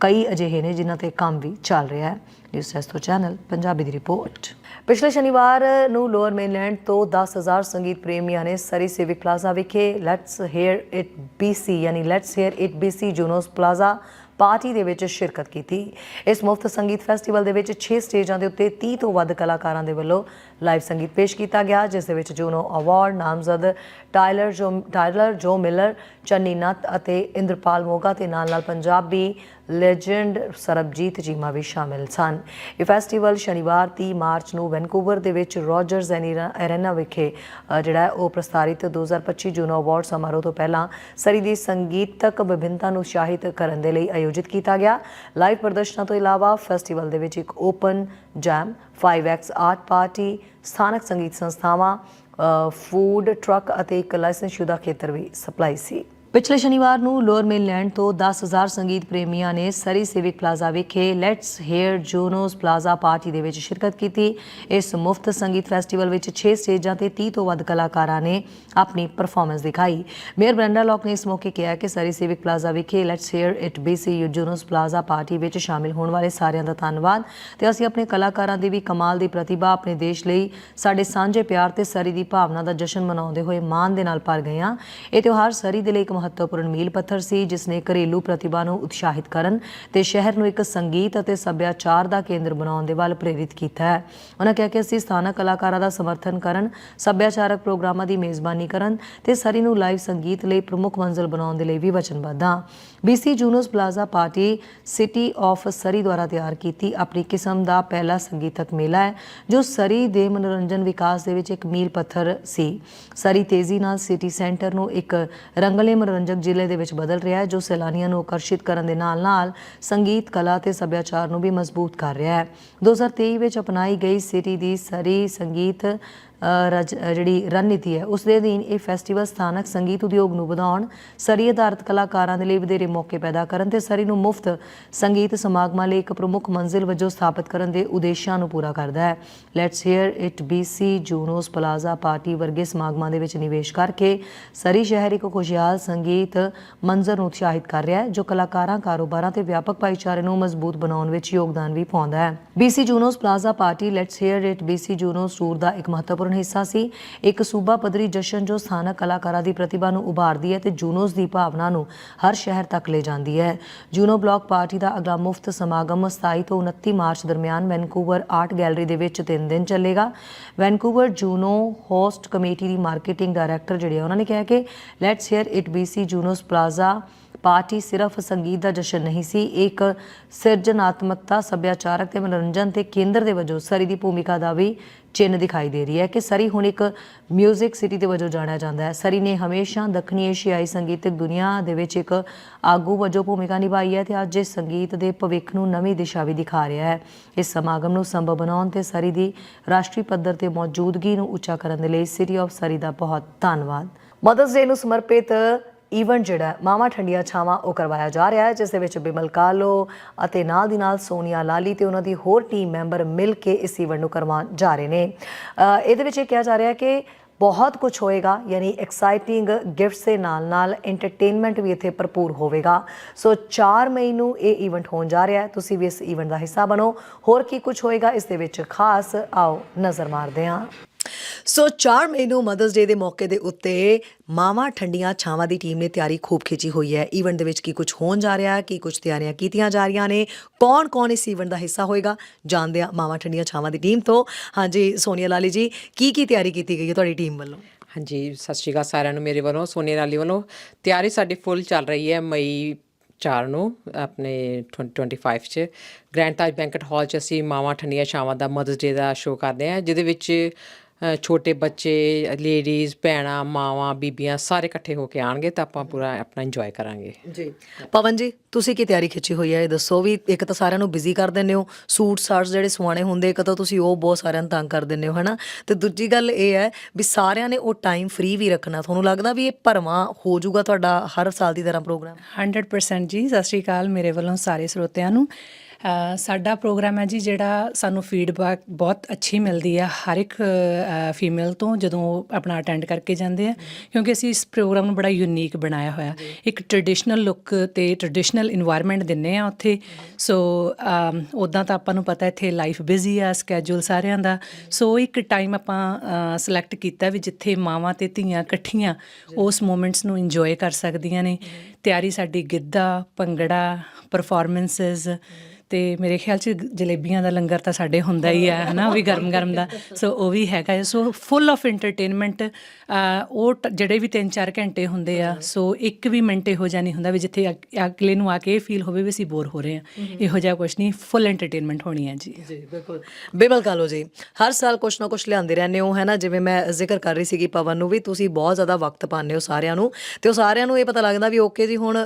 ਕਈ ਅਜਿਹੇ ਨੇ ਜਿਨ੍ਹਾਂ ਤੇ ਕੰਮ ਵੀ ਚੱਲ ਰਿਹਾ ਹੈ। ਨਿਊਜ਼ ਡੈਸਕ ਚੈਨਲ, ਪੰਜਾਬੀ ਦੀ ਰਿਪੋਰਟ। ਪਿਛਲੇ ਸ਼ਨੀਵਾਰ ਨੂੰ ਲੋਅਰ ਮੇਨਲੈਂਡ ਤੋਂ 10000 ਸੰਗੀਤ ਪ੍ਰੇਮੀਆਂ ਨੇ ਸਰੀ ਸਿਵਿਕ ਪਲਾਜ਼ਾ ਵਿਖੇ ਲੈਟਸ ਹੇਅਰ ਇਟ BC ਯਾਨੀ let's hear it BC Junos plaza party ਦੇ ਵਿੱਚ ਸ਼ਿਰਕਤ ਕੀਤੀ। ਇਸ ਮੁਫਤ ਸੰਗੀਤ ਫੈਸਟੀਵਲ ਦੇ ਵਿੱਚ 6 ਸਟੇਜਾਂ ਦੇ ਉੱਤੇ 30 ਤੋਂ ਵੱਧ ਕਲਾਕਾਰਾਂ ਦੇ ਵੱਲੋਂ ਲਾਈਵ ਸੰਗੀਤ ਪੇਸ਼ ਕੀਤਾ ਗਿਆ, ਜਿਸ ਦੇ ਵਿੱਚ ਜੂਨੋ ਅਵਾਰਡ ਨਾਮਜ਼ਦ Tyler Joe Tyler Joe Miller Channi Natt ਅਤੇ ਇੰਦਰਪਾਲ ਮੋਗਾ ਤੇ ਨਾਲ ਨਾਲ ਪੰਜਾਬੀ ਲੈਜੈਂਡ ਸਰਬਜੀਤ ਚੀਮਾ ਵੀ ਸ਼ਾਮਿਲ ਸਨ। ਇਹ ਫੈਸਟੀਵਲ ਸ਼ਨੀਵਾਰ 30 ਮਾਰਚ ਨੂੰ ਵੈਨਕੂਵਰ ਦੇ ਵਿੱਚ ਰੋਜਰਸ ਐਰੇਨਾ ਵਿਖੇ ਜਿਹੜਾ ਉਹ ਪ੍ਰਸਤਾਰਿਤ 2025 ਜੂਨੋ ਅਵਾਰਡ ਸਮਾਰੋਹ ਤੋਂ ਪਹਿਲਾਂ ਸਰੀ ਦੀ ਸੰਗੀਤਕ ਵਿਭਿੰਨਤਾ ਨੂੰ ਉਤਸ਼ਾਹਿਤ ਕਰਨ ਦੇ ਲਈ ਆਯੋਜਿਤ ਕੀਤਾ ਗਿਆ। ਲਾਈਵ ਪ੍ਰਦਰਸ਼ਨਾਂ ਤੋਂ ਇਲਾਵਾ ਫੈਸਟੀਵਲ ਦੇ ਵਿੱਚ ਇੱਕ open jam 5x art party ਸਥਾਨਕ ਸੰਗੀਤ ਸੰਸਥਾਵਾਂ ਫੂਡ ਟਰੱਕ ਅਤੇ ਇੱਕ ਲਾਇਸੈਂਸਸ਼ੁਦਾ ਖੇਤਰ ਵੀ ਸਪਲਾਈ ਸੀ। ਪਿਛਲੇ ਸ਼ਨੀਵਾਰ ਨੂੰ ਲੋਅਰ ਮੇਨਲੈਂਡ ਤੋਂ 10000 ਸੰਗੀਤ ਪ੍ਰੇਮੀਆਂ ਨੇ ਸਰੀ ਸਿਵਿਕ ਪਲਾਜ਼ਾ ਵਿਖੇ let's hear Junos plaza party ਦੇ ਵਿੱਚ ਸ਼ਿਰਕਤ ਕੀਤੀ। ਇਸ ਮੁਫਤ ਸੰਗੀਤ ਫੈਸਟੀਵਲ ਵਿੱਚ 6 ਸਟੇਜਾਂ ਤੇ 30 ਤੋਂ ਵੱਧ ਕਲਾਕਾਰਾਂ ਨੇ ਆਪਣੀ ਪਰਫਾਰਮੈਂਸ ਦਿਖਾਈ। ਮੇਅਰ ਬ੍ਰੈਂਡਾ ਲੌਕ ਨੇ ਇਸ ਮੌਕੇ ਕਿਹਾ ਕਿ ਸਰੀ ਸਿਵਿਕ ਪਲਾਜ਼ਾ ਵਿਖੇ let's hear it BC Junos plaza party ਵਿੱਚ ਸ਼ਾਮਿਲ ਹੋਣ ਵਾਲੇ ਸਾਰਿਆਂ ਦਾ ਧੰਨਵਾਦ ਤੇ ਅਸੀਂ ਆਪਣੇ ਕਲਾਕਾਰਾਂ ਦੀ ਵੀ ਕਮਾਲ ਦੀ ਪ੍ਰਤਿਭਾ ਆਪਣੇ ਦੇਸ਼ ਲਈ, ਸਾਡੇ ਸਾਂਝੇ ਪਿਆਰ ਤੇ ਸਰੀ ਦੀ ਭਾਵਨਾ ਦਾ ਜਸ਼ਨ ਮਨਾਉਂਦੇ ਹੋਏ ਮਾਣ ਦੇ ਨਾਲ ਭਰ ਗਏ ਹਾਂ। ਇਹ ਤਿਉਹਾਰ ਸਰੀ ਦੇ ਲਈ ਮਹੱਤਵਪੂਰਨ ਮੀਲ ਪੱਥਰ ਸੀ ਜਿਸ ਨੇ ਘਰੇਲੂ ਪ੍ਰਤਿਭਾ ਨੂੰ ਉਤਸ਼ਾਹਿਤ ਕਰਨ ਤੇ ਸ਼ਹਿਰ ਨੂੰ ਇੱਕ ਸੰਗੀਤ ਅਤੇ ਸੱਭਿਆਚਾਰ ਦਾ ਕੇਂਦਰ ਬਣਾਉਣ ਦੇ ਵੱਲ ਪ੍ਰੇਰਿਤ ਕੀਤਾ ਹੈ। ਉਹਨਾਂ ਕਿਹਾ ਕਿ ਅਸੀਂ ਸਥਾਨਕ ਕਲਾਕਾਰਾਂ ਦਾ ਸਮਰਥਨ ਕਰਨ, ਸੱਭਿਆਚਾਰਕ ਪ੍ਰੋਗਰਾਮਾਂ ਦੀ ਮੇਜ਼ਬਾਨੀ ਕਰਨ ਤੇ ਸਰੀ ਨੂੰ ਲਾਈਵ ਸੰਗੀਤ ਲਈ ਪ੍ਰਮੁੱਖ ਮੰਜ਼ਿਲ ਬਣਾਉਣ ਦੇ ਲਈ ਵੀ ਵਚਨਬੱਧ ਹਾਂ। BC Junos plaza party city of Surrey ਦੁਆਰਾ ਤਿਆਰ ਕੀਤੀ ਆਪਣੀ ਕਿਸਮ ਦਾ ਪਹਿਲਾ ਸੰਗੀਤਕ ਮੇਲਾ ਹੈ, ਜੋ ਸਰੀ ਦੇ ਮਨੋਰੰਜਨ ਵਿਕਾਸ ਦੇ ਵਿੱਚ ਇੱਕ ਮੀਲ ਪੱਥਰ ਸੀ। ਸਰੀ ਤੇਜ਼ੀ ਨਾਲ ਸਿਟੀ ਸੈਂਟਰ ਨੂੰ ਇੱਕ ਰੰਗਲੇ ਮਨੋਰੰਜਕ ਜ਼ਿਲ੍ਹੇ ਦੇ ਵਿੱਚ ਬਦਲ ਰਿਹਾ ਹੈ, ਜੋ ਸੈਲਾਨੀਆਂ ਨੂੰ ਆਕਰਸ਼ਿਤ ਕਰਨ ਦੇ ਨਾਲ-ਨਾਲ ਸੰਗੀਤ, ਕਲਾ ਤੇ ਸੱਭਿਆਚਾਰ ਨੂੰ ਵੀ ਮਜ਼ਬੂਤ ਕਰ ਰਿਹਾ ਹੈ। 2023 ਵਿੱਚ ਅਪਣਾਈ ਗਈ ਸਿਟੀ ਦੀ ਸਰੀ ਸੰਗੀਤ ਜਿਹੜੀ ਰਣਨੀਤੀ ਹੈ, ਉਸ ਦੇ ਅਧੀਨ ਇਹ ਫੈਸਟੀਵਲ ਸਥਾਨਕ ਸੰਗੀਤ ਉਦਯੋਗ ਨੂੰ ਵਧਾਉਣ, ਸਰੀ ਆਧਾਰਿਤ ਕਲਾਕਾਰਾਂ ਦੇ ਲਈ ਵਧੇਰੇ ਮੌਕੇ ਪੈਦਾ ਕਰਨ ਤੇ ਸਰੀ ਨੂੰ ਮੁਫਤ ਸੰਗੀਤ ਸਮਾਗਮਾਂ ਲਈ ਇੱਕ ਪ੍ਰਮੁੱਖ ਮੰਜ਼ਿਲ ਵਜੋਂ ਸਥਾਪਿਤ ਕਰਨ ਦੇ ਉਦੇਸ਼ਾਂ ਨੂੰ ਪੂਰਾ ਕਰਦਾ ਹੈ। Let's hear it BC Junos plaza party ਵਰਗੇ ਸਮਾਗਮਾਂ ਦੇ ਵਿੱਚ ਨਿਵੇਸ਼ ਕਰਕੇ ਸਰੀ ਸ਼ਹਿਰ ਇੱਕ ਖੁਸ਼ਹਾਲ ਸੰਗੀਤ ਮੰਜ਼ਰ ਨੂੰ ਉਤਸ਼ਾਹਿਤ ਕਰ ਰਿਹਾ ਹੈ, ਜੋ ਕਲਾਕਾਰਾਂ, ਕਾਰੋਬਾਰਾਂ ਤੇ ਵਿਆਪਕ ਭਾਈਚਾਰੇ ਨੂੰ ਮਜ਼ਬੂਤ ਬਣਾਉਣ ਵਿੱਚ ਯੋਗਦਾਨ ਵੀ ਪਾਉਂਦਾ ਹੈ। BC Junos plaza party let's hear it BC Junos tour ਦਾ ਇੱਕ ਮਹੱਤਵਪੂਰਨ ਹਿੱਸਾ ਸੀ। ਇੱਕ ਸੂਬਾ ਪੱਧਰੀ ਜਸ਼ਨ ਜੋ ਸਥਾਨਕ ਕਲਾਕਾਰਾਂ ਦੀ ਪ੍ਰਤਿਭਾ ਨੂੰ ਉਭਾਰਦੀ ਹੈ ਤੇ ਜੂਨੋਸ ਦੀ ਭਾਵਨਾ ਨੂੰ ਹਰ ਸ਼ਹਿਰ ਤੱਕ ਲੈ ਜਾਂਦੀ ਹੈ। ਜੂਨੋ ਬਲਾਕ ਪਾਰਟੀ ਦਾ ਅਗਲਾ ਮੁਫਤ ਸਮਾਗਮ 27 ਤੋਂ 29 ਮਾਰਚ ਦਰਮਿਆਨ ਵੈਨਕੂਵਰ ਆਰਟ ਗੈਲਰੀ ਦੇ ਵਿੱਚ 3 ਦਿਨ ਚੱਲੇਗਾ। ਵੈਨਕੂਵਰ ਜੂਨੋ ਹੋਸਟ ਕਮੇਟੀ ਦੀ ਮਾਰਕੀਟਿੰਗ ਡਾਇਰੈਕਟਰ ਜਿਹੜੇ ਉਹਨਾਂ ਨੇ ਕਿਹਾ ਕਿ let's hear it BC Junos plaza party ਸਿਰਫ ਸੰਗੀਤ ਦਾ ਜਸ਼ਨ ਨਹੀਂ ਸੀ, ਇੱਕ ਸਿਰਜਣਾਤਮਕਤਾ, ਸੱਭਿਆਚਾਰਕ ਤੇ ਮਨੋਰੰਜਨ ਤੇ ਕੇਂਦਰ ਦੇ ਵਜੋਂ ਸਰੀ ਦੀ ਭੂਮਿਕਾ ਦਾ ਵੀ ਚਿੰਨ੍ਹ ਦਿਖਾਈ ਦੇ ਰਹੀ ਹੈ ਕਿ ਸਰੀ ਹੁਣ ਇੱਕ 뮤직 ਸਿਟੀ ਦੇ ਵਜੋਂ ਜਾਣਿਆ ਜਾਂਦਾ ਹੈ। ਸਰੀ ਨੇ ਹਮੇਸ਼ਾ ਦੱਖਣੀ ਏਸ਼ੀਆਈ ਸੰਗੀਤਕ ਦੁਨੀਆ ਦੇ ਵਿੱਚ ਇੱਕ ਆਗੂ ਵਜੋਂ ਭੂਮਿਕਾ ਨਿਭਾਈ ਹੈ ਤੇ ਅੱਜ ਇਸ ਸੰਗੀਤ ਦੇ ਭਵਿੱਖ ਨੂੰ ਨਵੀਂ ਦਿਸ਼ਾ ਵੀ ਦਿਖਾ ਰਿਹਾ ਹੈ। ਇਸ ਸਮਾਗਮ ਨੂੰ ਸੰਭਵ ਬਣਾਉਣ ਤੇ ਸਰੀ ਦੀ ਰਾਸ਼ਟਰੀ ਪੱਧਰ ਤੇ ਮੌਜੂਦਗੀ ਨੂੰ ਉੱਚਾ ਕਰਨ ਦੇ ਲਈ ਸਿਟੀ ਆਫ ਸਰੀ ਦਾ ਬਹੁਤ ਧੰਨਵਾਦ। ਮਦਰਸ ਡੇ ਨੂੰ ਸਮਰਪਿਤ ਈਵੈਂਟ ਜਿਹੜਾ ਹੈ, ਮਾਵਾਂ ਠੰਡੀਆਂ ਛਾਵਾਂ ਉਹ ਕਰਵਾਇਆ ਜਾ ਰਿਹਾ ਹੈ ਜਿਸ ਦੇ ਵਿੱਚ ਬਿਮਲ ਕਾਲੋ ਅਤੇ ਨਾਲ ਦੀ ਨਾਲ ਸੋਨੀਆ ਲਾਲੀ ਤੇ ਉਹਨਾਂ ਦੀ ਹੋਰ ਟੀਮ ਮੈਂਬਰ ਮਿਲ ਕੇ ਇਸ ਈਵੈਂਟ ਨੂੰ ਕਰਵਾਉਣ ਜਾ ਰਹੇ ਨੇ। ਇਹਦੇ ਵਿੱਚ ਇਹ ਕਿਹਾ ਜਾ ਰਿਹਾ ਹੈ ਕਿ ਬਹੁਤ ਕੁਝ ਹੋਏਗਾ ਯਾਨੀ ਐਕਸਾਈਟਿੰਗ ਗਿਫਟਸ ਦੇ ਨਾਲ ਨਾਲ ਐਂਟਰਟੇਨਮੈਂਟ ਵੀ ਇੱਥੇ ਭਰਪੂਰ ਹੋਵੇਗਾ। ਸੋ 4 ਮਈ ਨੂੰ ਇਹ ਈਵੈਂਟ ਹੋਣ ਜਾ ਰਿਹਾ ਹੈ ਤੁਸੀਂ ਵੀ ਇਸ ਈਵੈਂਟ ਦਾ ਹਿੱਸਾ ਬਣੋ। ਹੋਰ ਕੀ ਕੁਝ ਹੋਏਗਾ ਇਸ ਦੇ ਵਿੱਚ ਖਾਸ ਆਓ ਨਜ਼ਰ ਮਾਰਦੇ ਹਾਂ। ਸੋ 4 ਮਈ ਨੂੰ ਮਦਰਸ ਡੇ ਦੇ ਮੌਕੇ ਦੇ ਉੱਤੇ ਮਾਵਾਂ ਠੰਡੀਆਂ ਛਾਵਾਂ ਦੀ ਟੀਮ ਨੇ ਤਿਆਰੀ ਖੂਬ ਖਿੱਚੀ ਹੋਈ ਹੈ। ਈਵੈਂਟ ਦੇ ਵਿੱਚ ਕੀ ਕੁਝ ਹੋਣ ਜਾ ਰਿਹਾ ਹੈ ਕੀ ਕੁਝ ਤਿਆਰੀਆਂ ਕੀਤੀਆਂ ਜਾ ਰਹੀਆਂ ਨੇ ਕੌਣ ਕੌਣ ਇਸ ਈਵੈਂਟ ਦਾ ਹਿੱਸਾ ਹੋਏਗਾ, ਜਾਣਦੇ ਹਾਂ ਮਾਵਾਂ ਠੰਡੀਆਂ ਛਾਵਾਂ ਦੀ ਟੀਮ ਤੋਂ। ਹਾਂਜੀ, ਸੋਨੀਆ ਲਾਲੀ ਜੀ, ਕੀ ਕੀ ਤਿਆਰੀ ਕੀਤੀ ਗਈ ਹੈ ਤੁਹਾਡੀ ਟੀਮ ਵੱਲੋਂ? ਹਾਂਜੀ, ਸਤਿ ਸ਼੍ਰੀ ਅਕਾਲ ਸਾਰਿਆਂ ਨੂੰ, ਮੇਰੇ ਵੱਲੋਂ, ਸੋਨੀਆ ਲਾਲੀ ਵੱਲੋਂ। ਤਿਆਰੀ ਸਾਡੀ ਫੁੱਲ ਚੱਲ ਰਹੀ ਹੈ ਮਈ 4 ਨੂੰ, ਆਪਣੇ 2025 ਚ। ਗ੍ਰੈਂਡ ਤਾਜ ਬੈਂਕਟ ਹਾਲ ਚ ਅਸੀਂ ਮਾਵਾਂ ਠੰਡੀਆਂ ਛਾਵਾਂ ਦਾ ਮਦਰਸ ਡੇ ਦਾ ਸ਼ੋਅ ਕਰਦੇ ਹਾਂ, ਜਿਹਦੇ ਵਿੱਚ ਛੋਟੇ ਬੱਚੇ ਲੇਡੀਜ਼ ਭੈਣਾਂ ਮਾਵਾਂ ਬੀਬੀਆਂ ਸਾਰੇ ਇਕੱਠੇ ਹੋ ਕੇ ਆਣਗੇ ਤਾਂ ਆਪਾਂ ਪੂਰਾ ਆਪਣਾ ਇੰਜੋਏ ਕਰਾਂਗੇ। ਜੀ। ਪਵਨ ਜੀ ਤੁਸੀਂ ਕੀ ਤਿਆਰੀ ਖਿੱਚੀ ਹੋਈ ਹੈ? ਇਹ ਦੱਸੋ ਵੀ ਇੱਕ ਤਾਂ ਸਾਰਿਆਂ ਨੂੰ ਬਿਜ਼ੀ ਕਰ ਦਿੰਦੇ ਹੋ ਸੂਟ ਸਾਟਸ ਜਿਹੜੇ ਸਵਾਣੇ ਹੁੰਦੇ ਇੱਕ ਤਾਂ ਤੁਸੀਂ ਉਹ ਬਹੁਤ ਸਾਰਿਆਂ ਨੂੰ ਤੰਗ ਕਰ ਦਿੰਦੇ ਹੋ ਹਨਾ? ਤੇ ਦੂਜੀ ਗੱਲ ਇਹ ਹੈ ਵੀ ਸਾਰਿਆਂ ਨੇ ਉਹ ਟਾਈਮ ਫ੍ਰੀ ਵੀ ਰੱਖਣਾ। ਤੁਹਾਨੂੰ ਲੱਗਦਾ ਵੀ ਇਹ ਭਰਵਾਂ ਹੋ ਜਾਊਗਾ ਤੁਹਾਡਾ ਹਰ ਸਾਲ ਦੀ ਤਰ੍ਹਾਂ ਪ੍ਰੋਗਰਾਮ 100% ਜੀ ਸਤਿ ਸ਼੍ਰੀ ਅਕਾਲ ਮੇਰੇ ਵੱਲੋਂ ਸਾਰੇ ਸਰੋਤਿਆਂ ਨੂੰ। ਸਾਡਾ ਪ੍ਰੋਗਰਾਮ ਹੈ ਜੀ ਜਿਹੜਾ ਸਾਨੂੰ ਫੀਡਬੈਕ ਬਹੁਤ ਅੱਛੀ ਮਿਲਦੀ ਆ ਹਰ ਇੱਕ ਫੀਮੇਲ ਤੋਂ ਜਦੋਂ ਉਹ ਆਪਣਾ ਅਟੈਂਡ ਕਰਕੇ ਜਾਂਦੇ ਆ ਕਿਉਂਕਿ ਅਸੀਂ ਇਸ ਪ੍ਰੋਗਰਾਮ ਨੂੰ ਬੜਾ ਯੂਨੀਕ ਬਣਾਇਆ ਹੋਇਆ। ਇੱਕ ਟ੍ਰੈਡੀਸ਼ਨਲ ਲੁੱਕ ਤੇ ਟ੍ਰੈਡੀਸ਼ਨਲ এনवायरमेंट ਦਿੰਨੇ ਆ ਉੱਥੇ। ਸੋ ਉਦਾਂ ਤਾਂ ਆਪਾਂ ਨੂੰ ਪਤਾ ਇੱਥੇ ਲਾਈਫ ਬਿਜ਼ੀ ਆ ਸਕੇਜੂਲ ਸਾਰਿਆਂ ਦਾ। ਸੋ ਇੱਕ ਟਾਈਮ ਆਪਾਂ ਸਿਲੈਕਟ ਕੀਤਾ ਵੀ ਜਿੱਥੇ ਮਾਵਾਂ ਤੇ ਧੀਆਂ ਇਕੱਠੀਆਂ ਉਸ ਮੂਮੈਂਟਸ ਨੂੰ ਇੰਜੋਏ ਕਰ ਸਕਦੀਆਂ ਨੇ। ਤਿਆਰੀ ਸਾਡੀ ਗਿੱਧਾ ਭੰਗੜਾ ਪਰਫਾਰਮੈਂਸਸ ਤੇ ਮੇਰੇ ਖਿਆਲ ਚ ਜਲੇਬੀਆਂ ਦਾ ਲੰਗਰ ਤਾਂ ਸਾਡੇ ਹੁੰਦਾ ਹੀ ਹੈ ਹਨਾ ਉਹ ਵੀ ਗਰਮ ਗਰਮ ਦਾ। ਸੋ ਉਹ ਵੀ ਹੈਗਾ ਹੈ। ਸੋ ਫੁੱਲ ਆਫ ਐਂਟਰਟੇਨਮੈਂਟ ਉਹ ਜਿਹੜੇ ਵੀ 3-4 ਘੰਟੇ ਹੁੰਦੇ ਆ ਸੋ ਇੱਕ ਵੀ ਮਿੰਟ ਇਹੋ ਜਿਹਾ ਨਹੀਂ ਹੁੰਦਾ ਵੀ ਜਿੱਥੇ ਅਗ- ਅਗਲੇ ਨੂੰ ਆ ਕੇ ਇਹ ਫੀਲ ਹੋਵੇ ਵੀ ਅਸੀਂ ਬੋਰ ਹੋ ਰਹੇ ਹਾਂ। ਇਹੋ ਜਿਹਾ ਕੁਝ ਨਹੀਂ ਫੁੱਲ ਐਂਟਰਟੇਨਮੈਂਟ ਹੋਣੀ ਹੈ ਜੀ। ਜੀ ਬਿਲਕੁਲ। ਬਿਮਲ ਕਾਲੋ ਜੀ ਹਰ ਸਾਲ ਕੁਛ ਨਾ ਕੁਛ ਲਿਆਉਂਦੇ ਰਹਿੰਦੇ ਹੋ ਹੈ ਨਾ ਜਿਵੇਂ ਮੈਂ ਜ਼ਿਕਰ ਕਰ ਰਹੀ ਸੀਗੀ ਪਵਨ ਨੂੰ ਵੀ ਤੁਸੀਂ ਬਹੁਤ ਜ਼ਿਆਦਾ ਵਕਤ ਪਾਉਂਦੇ ਹੋ ਸਾਰਿਆਂ ਨੂੰ ਤੇ ਉਹ ਸਾਰਿਆਂ ਨੂੰ ਇਹ ਪਤਾ ਲੱਗਦਾ ਵੀ ਓਕੇ ਜੀ ਹੁਣ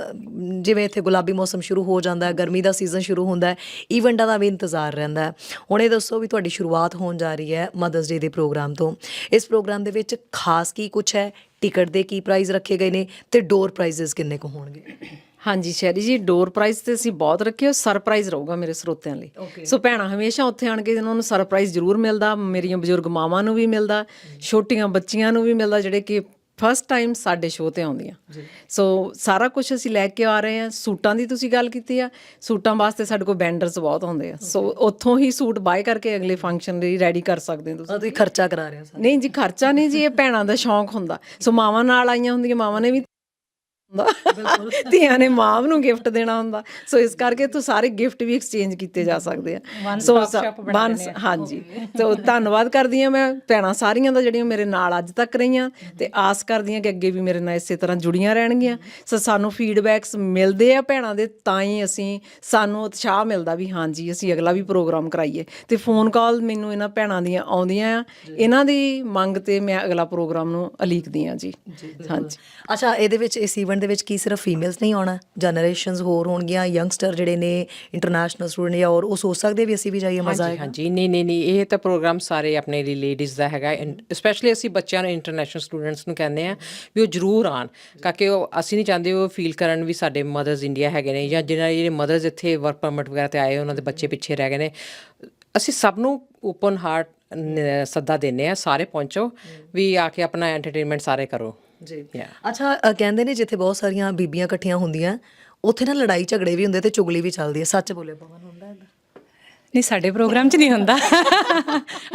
ਜਿਵੇਂ ਇੱਥੇ ਗੁਲਾਬੀ ਮੌਸਮ ਸ਼ੁਰੂ ਹੋ ਜਾਂਦਾ ਗਰਮੀ ਦਾ ਸੀਜ਼ਨ ਸ਼ੁਰੂ ਹੁੰਦਾ ਹੈ ਇਵੈਂਟਾਂ ਦਾ ਵੀ ਇੰਤਜ਼ਾਰ ਰਹਿੰਦਾ ਹੈ। ਹੁਣ ਇਹ ਦੱਸੋ ਵੀ ਤੁਹਾਡੀ ਸ਼ੁਰੂਆਤ ਹੋਣ ਜਾ ਰਹੀ ਹੈ ਮਦਰਸ ਡੇ ਦੇ ਪ੍ਰੋਗਰਾਮ ਤੋਂ। ਇਸ ਪ੍ਰੋਗਰਾਮ ਦੇ ਵਿੱਚ ਖਾਸ ਕੀ ਕੁਛ ਹੈ? ਟਿਕਟ ਦੇ ਕੀ ਪ੍ਰਾਈਸ ਰੱਖੇ ਗਏ ਨੇ ਤੇ ਡੋਰ ਪ੍ਰਾਈਜ਼ਸ ਕਿੰਨੇ ਕੁ ਹੋਣਗੇ? ਹਾਂਜੀ ਸ਼ੈਰੀ ਜੀ ਡੋਰ ਪ੍ਰਾਈਜ਼ ਤੇ ਅਸੀਂ ਬਹੁਤ ਰੱਖੇ ਹੋ ਸਰਪ੍ਰਾਈਜ਼ ਰਹੂਗਾ ਮੇਰੇ ਸਰੋਤਿਆਂ ਲਈ। ਸੋ ਭੈਣਾਂ ਹਮੇਸ਼ਾ ਉੱਥੇ ਆਣ ਕੇ ਉਹਨਾਂ ਨੂੰ ਸਰਪ੍ਰਾਈਜ਼ ਜ਼ਰੂਰ ਮਿਲਦਾ ਮੇਰੀਆਂ ਬਜ਼ੁਰਗ ਮਾਵਾਂ ਨੂੰ ਵੀ ਮਿਲਦਾ ਛੋਟੀਆਂ ਬੱਚੀਆਂ ਨੂੰ ਵੀ ਮਿਲਦਾ ਜਿਹੜੇ ਕਿ ਫਸਟ ਟਾਈਮ ਸਾਡੇ ਸ਼ੋਅ ਤੇ ਆਉਂਦੀਆਂ। ਸੋ ਸਾਰਾ ਕੁਝ ਅਸੀਂ ਲੈ ਕੇ ਆ ਰਹੇ ਹਾਂ। ਸੂਟਾਂ ਦੀ ਤੁਸੀਂ ਗੱਲ ਕੀਤੀ ਆ। ਸੂਟਾਂ ਵਾਸਤੇ ਸਾਡੇ ਕੋਲ ਬੈਂਡਰਸ ਬਹੁਤ ਹੁੰਦੇ ਆ। ਸੋ ਉੱਥੋਂ ਹੀ ਸੂਟ ਬਾਏ ਕਰਕੇ ਅਗਲੇ ਫੰਕਸ਼ਨ ਲਈ ਰੈਡੀ ਕਰ ਸਕਦੇ ਹੋ ਤੁਸੀਂ। ਤੁਸੀਂ ਖਰਚਾ ਕਰਾ ਰਹੇ ਹੋ। ਨਹੀਂ ਜੀ ਖਰਚਾ ਨਹੀਂ ਜੀ ਇਹ ਭੈਣਾਂ ਦਾ ਸ਼ੌਂਕ ਹੁੰਦਾ। ਸੋ ਮਾਵਾਂ ਨਾਲ ਆਈਆਂ ਹੁੰਦੀਆਂ ਮਾਵਾਂ ਨੇ ਵੀ ਹੁੰਦਾ। ਧੀਆਂ ਨੇ ਮਾਂ ਨੂੰ ਗਿਫਟ ਦੇਣਾ ਹੁੰਦਾ। ਸੋ ਇਸ ਕਰਕੇ ਤੋਂ ਸਾਰੇ ਗਿਫਟ ਵੀ ਐਕਸਚੇਂਜ ਕੀਤੇ ਜਾ ਸਕਦੇ ਆ। ਸੋ ਵਨ ਹਾਂਜੀ। ਸੋ ਧੰਨਵਾਦ ਕਰਦੀ ਆ ਮੈਂ। ਭੈਣਾਂ ਸਾਰੀਆਂ ਦਾ ਜਿਹੜੀਆਂ ਮੇਰੇ ਨਾਲ ਅੱਜ ਤੱਕ ਰਹੀਆਂ ਤੇ ਆਸ ਕਰਦੀ ਆ ਕਿ ਅੱਗੇ ਵੀ ਮੇਰੇ ਨਾਲ ਇਸੇ ਤਰ੍ਹਾਂ ਜੁੜੀਆਂ ਰਹਿਣਗੀਆਂ। ਸੋ ਸਾਨੂੰ ਫੀਡਬੈਕਸ ਮਿਲਦੇ ਆ ਭੈਣਾਂ ਦੇ ਤਾਂ ਹੀ ਅਸੀਂ ਸਾਨੂੰ ਉਤਸ਼ਾਹ ਮਿਲਦਾ ਵੀ ਹਾਂਜੀ ਅਸੀਂ ਅਗਲਾ ਵੀ ਪ੍ਰੋਗਰਾਮ ਕਰਾਈਏ। ਤੇ ਫੋਨ ਕਾਲ ਮੈਨੂੰ ਇਹਨਾਂ ਭੈਣਾਂ ਦੀਆਂ ਆਉਂਦੀਆਂ ਆ। ਇਹਨਾਂ ਦੀ ਮੰਗ ਤੇ ਮੈਂ ਅਗਲਾ ਪ੍ਰੋਗਰਾਮ ਨੂੰ ਅਲੀਕਦੀ ਆ ਜੀ। ਹਾਂਜੀ। ਅੱਛਾ ਇਹਦੇ ਵਿੱਚ ਇਸ ਈਵੈਂਟ ਦੇ ਵਿੱਚ ਕੀ ਸਿਰਫ ਫੀਮੇਲਸ ਨਹੀਂ ਆਉਣਾ ਜਨਰੇਸ਼ਨਸ ਹੋਰ ਹੋਣਗੀਆਂ ਯੰਗਸਟਰ ਜਿਹੜੇ ਨੇ ਇੰਟਰਨੈਸ਼ਨਲ ਸਟੂਡੈਂਟ ਜਾਂ ਹੋਰ ਉਹ ਸੋਚ ਸਕਦੇ ਵੀ ਅਸੀਂ ਵੀ ਜਾਈਏ ਮਜ਼ਾ ਆਏਗਾ? ਹਾਂਜੀ। ਨਹੀਂ ਨਹੀਂ ਨਹੀਂ ਇਹ ਤਾਂ ਪ੍ਰੋਗਰਾਮ ਸਾਰੇ ਆਪਣੇ ਲਈ ਲੇਡੀਜ਼ ਦਾ ਹੈਗਾ। ਸਪੈਸ਼ਲੀ ਅਸੀਂ ਬੱਚਿਆਂ ਨੂੰ ਇੰਟਰਨੈਸ਼ਨਲ ਸਟੂਡੈਂਟਸ ਨੂੰ ਕਹਿੰਦੇ ਆ ਵੀ ਉਹ ਜ਼ਰੂਰ ਆਣ ਕਿਉਂਕਿ ਉਹ ਅਸੀਂ ਨਹੀਂ ਚਾਹੁੰਦੇ ਉਹ ਫੀਲ ਕਰਨ ਵੀ ਸਾਡੇ ਮਦਰਸ ਇੰਡੀਆ ਹੈਗੇ ਨੇ ਜਾਂ ਜਿਹਨਾਂ ਜਿਹੜੇ ਮਦਰਸ ਇੱਥੇ ਵਰਕ ਪਰਮਿਟ ਵਗੈਰਾ ਤੇ ਆਏ ਉਹਨਾਂ ਦੇ ਬੱਚੇ ਪਿੱਛੇ ਰਹਿ ਗਏ ਨੇ। ਅਸੀਂ ਸਭ ਨੂੰ ਓਪਨ ਹਾਰਟ ਸੱਦਾ ਦਿੰਨੇ ਆ ਸਾਰੇ ਪਹੁੰਚੋ ਵੀ ਆ ਕੇ ਆਪਣਾ ਐਂਟਰਟੇਨਮੈਂਟ ਸਾਰੇ ਕਰੋ। ਜੀ. ਅੱਛਾ ਅ, ਕਹਿੰਦੇ ਨੇ ਜਿੱਥੇ ਬਹੁਤ ਸਾਰੀਆਂ ਬੀਬੀਆਂ ਇਕੱਠੀਆਂ ਹੁੰਦੀਆਂ ਉੱਥੇ ਨਾ ਲੜਾਈ ਝਗੜੇ ਵੀ ਹੁੰਦੇ ਤੇ ਚੁਗਲੀ ਵੀ ਚੱਲਦੀ ਹੈ। ਸੱਚ ਬੋਲੇ ਪਵਨ ਹੁੰਦਾ ਇਹਦਾ ਨਹੀਂ ਸਾਡੇ ਪ੍ਰੋਗਰਾਮ 'ਚ ਨਹੀਂ ਹੁੰਦਾ।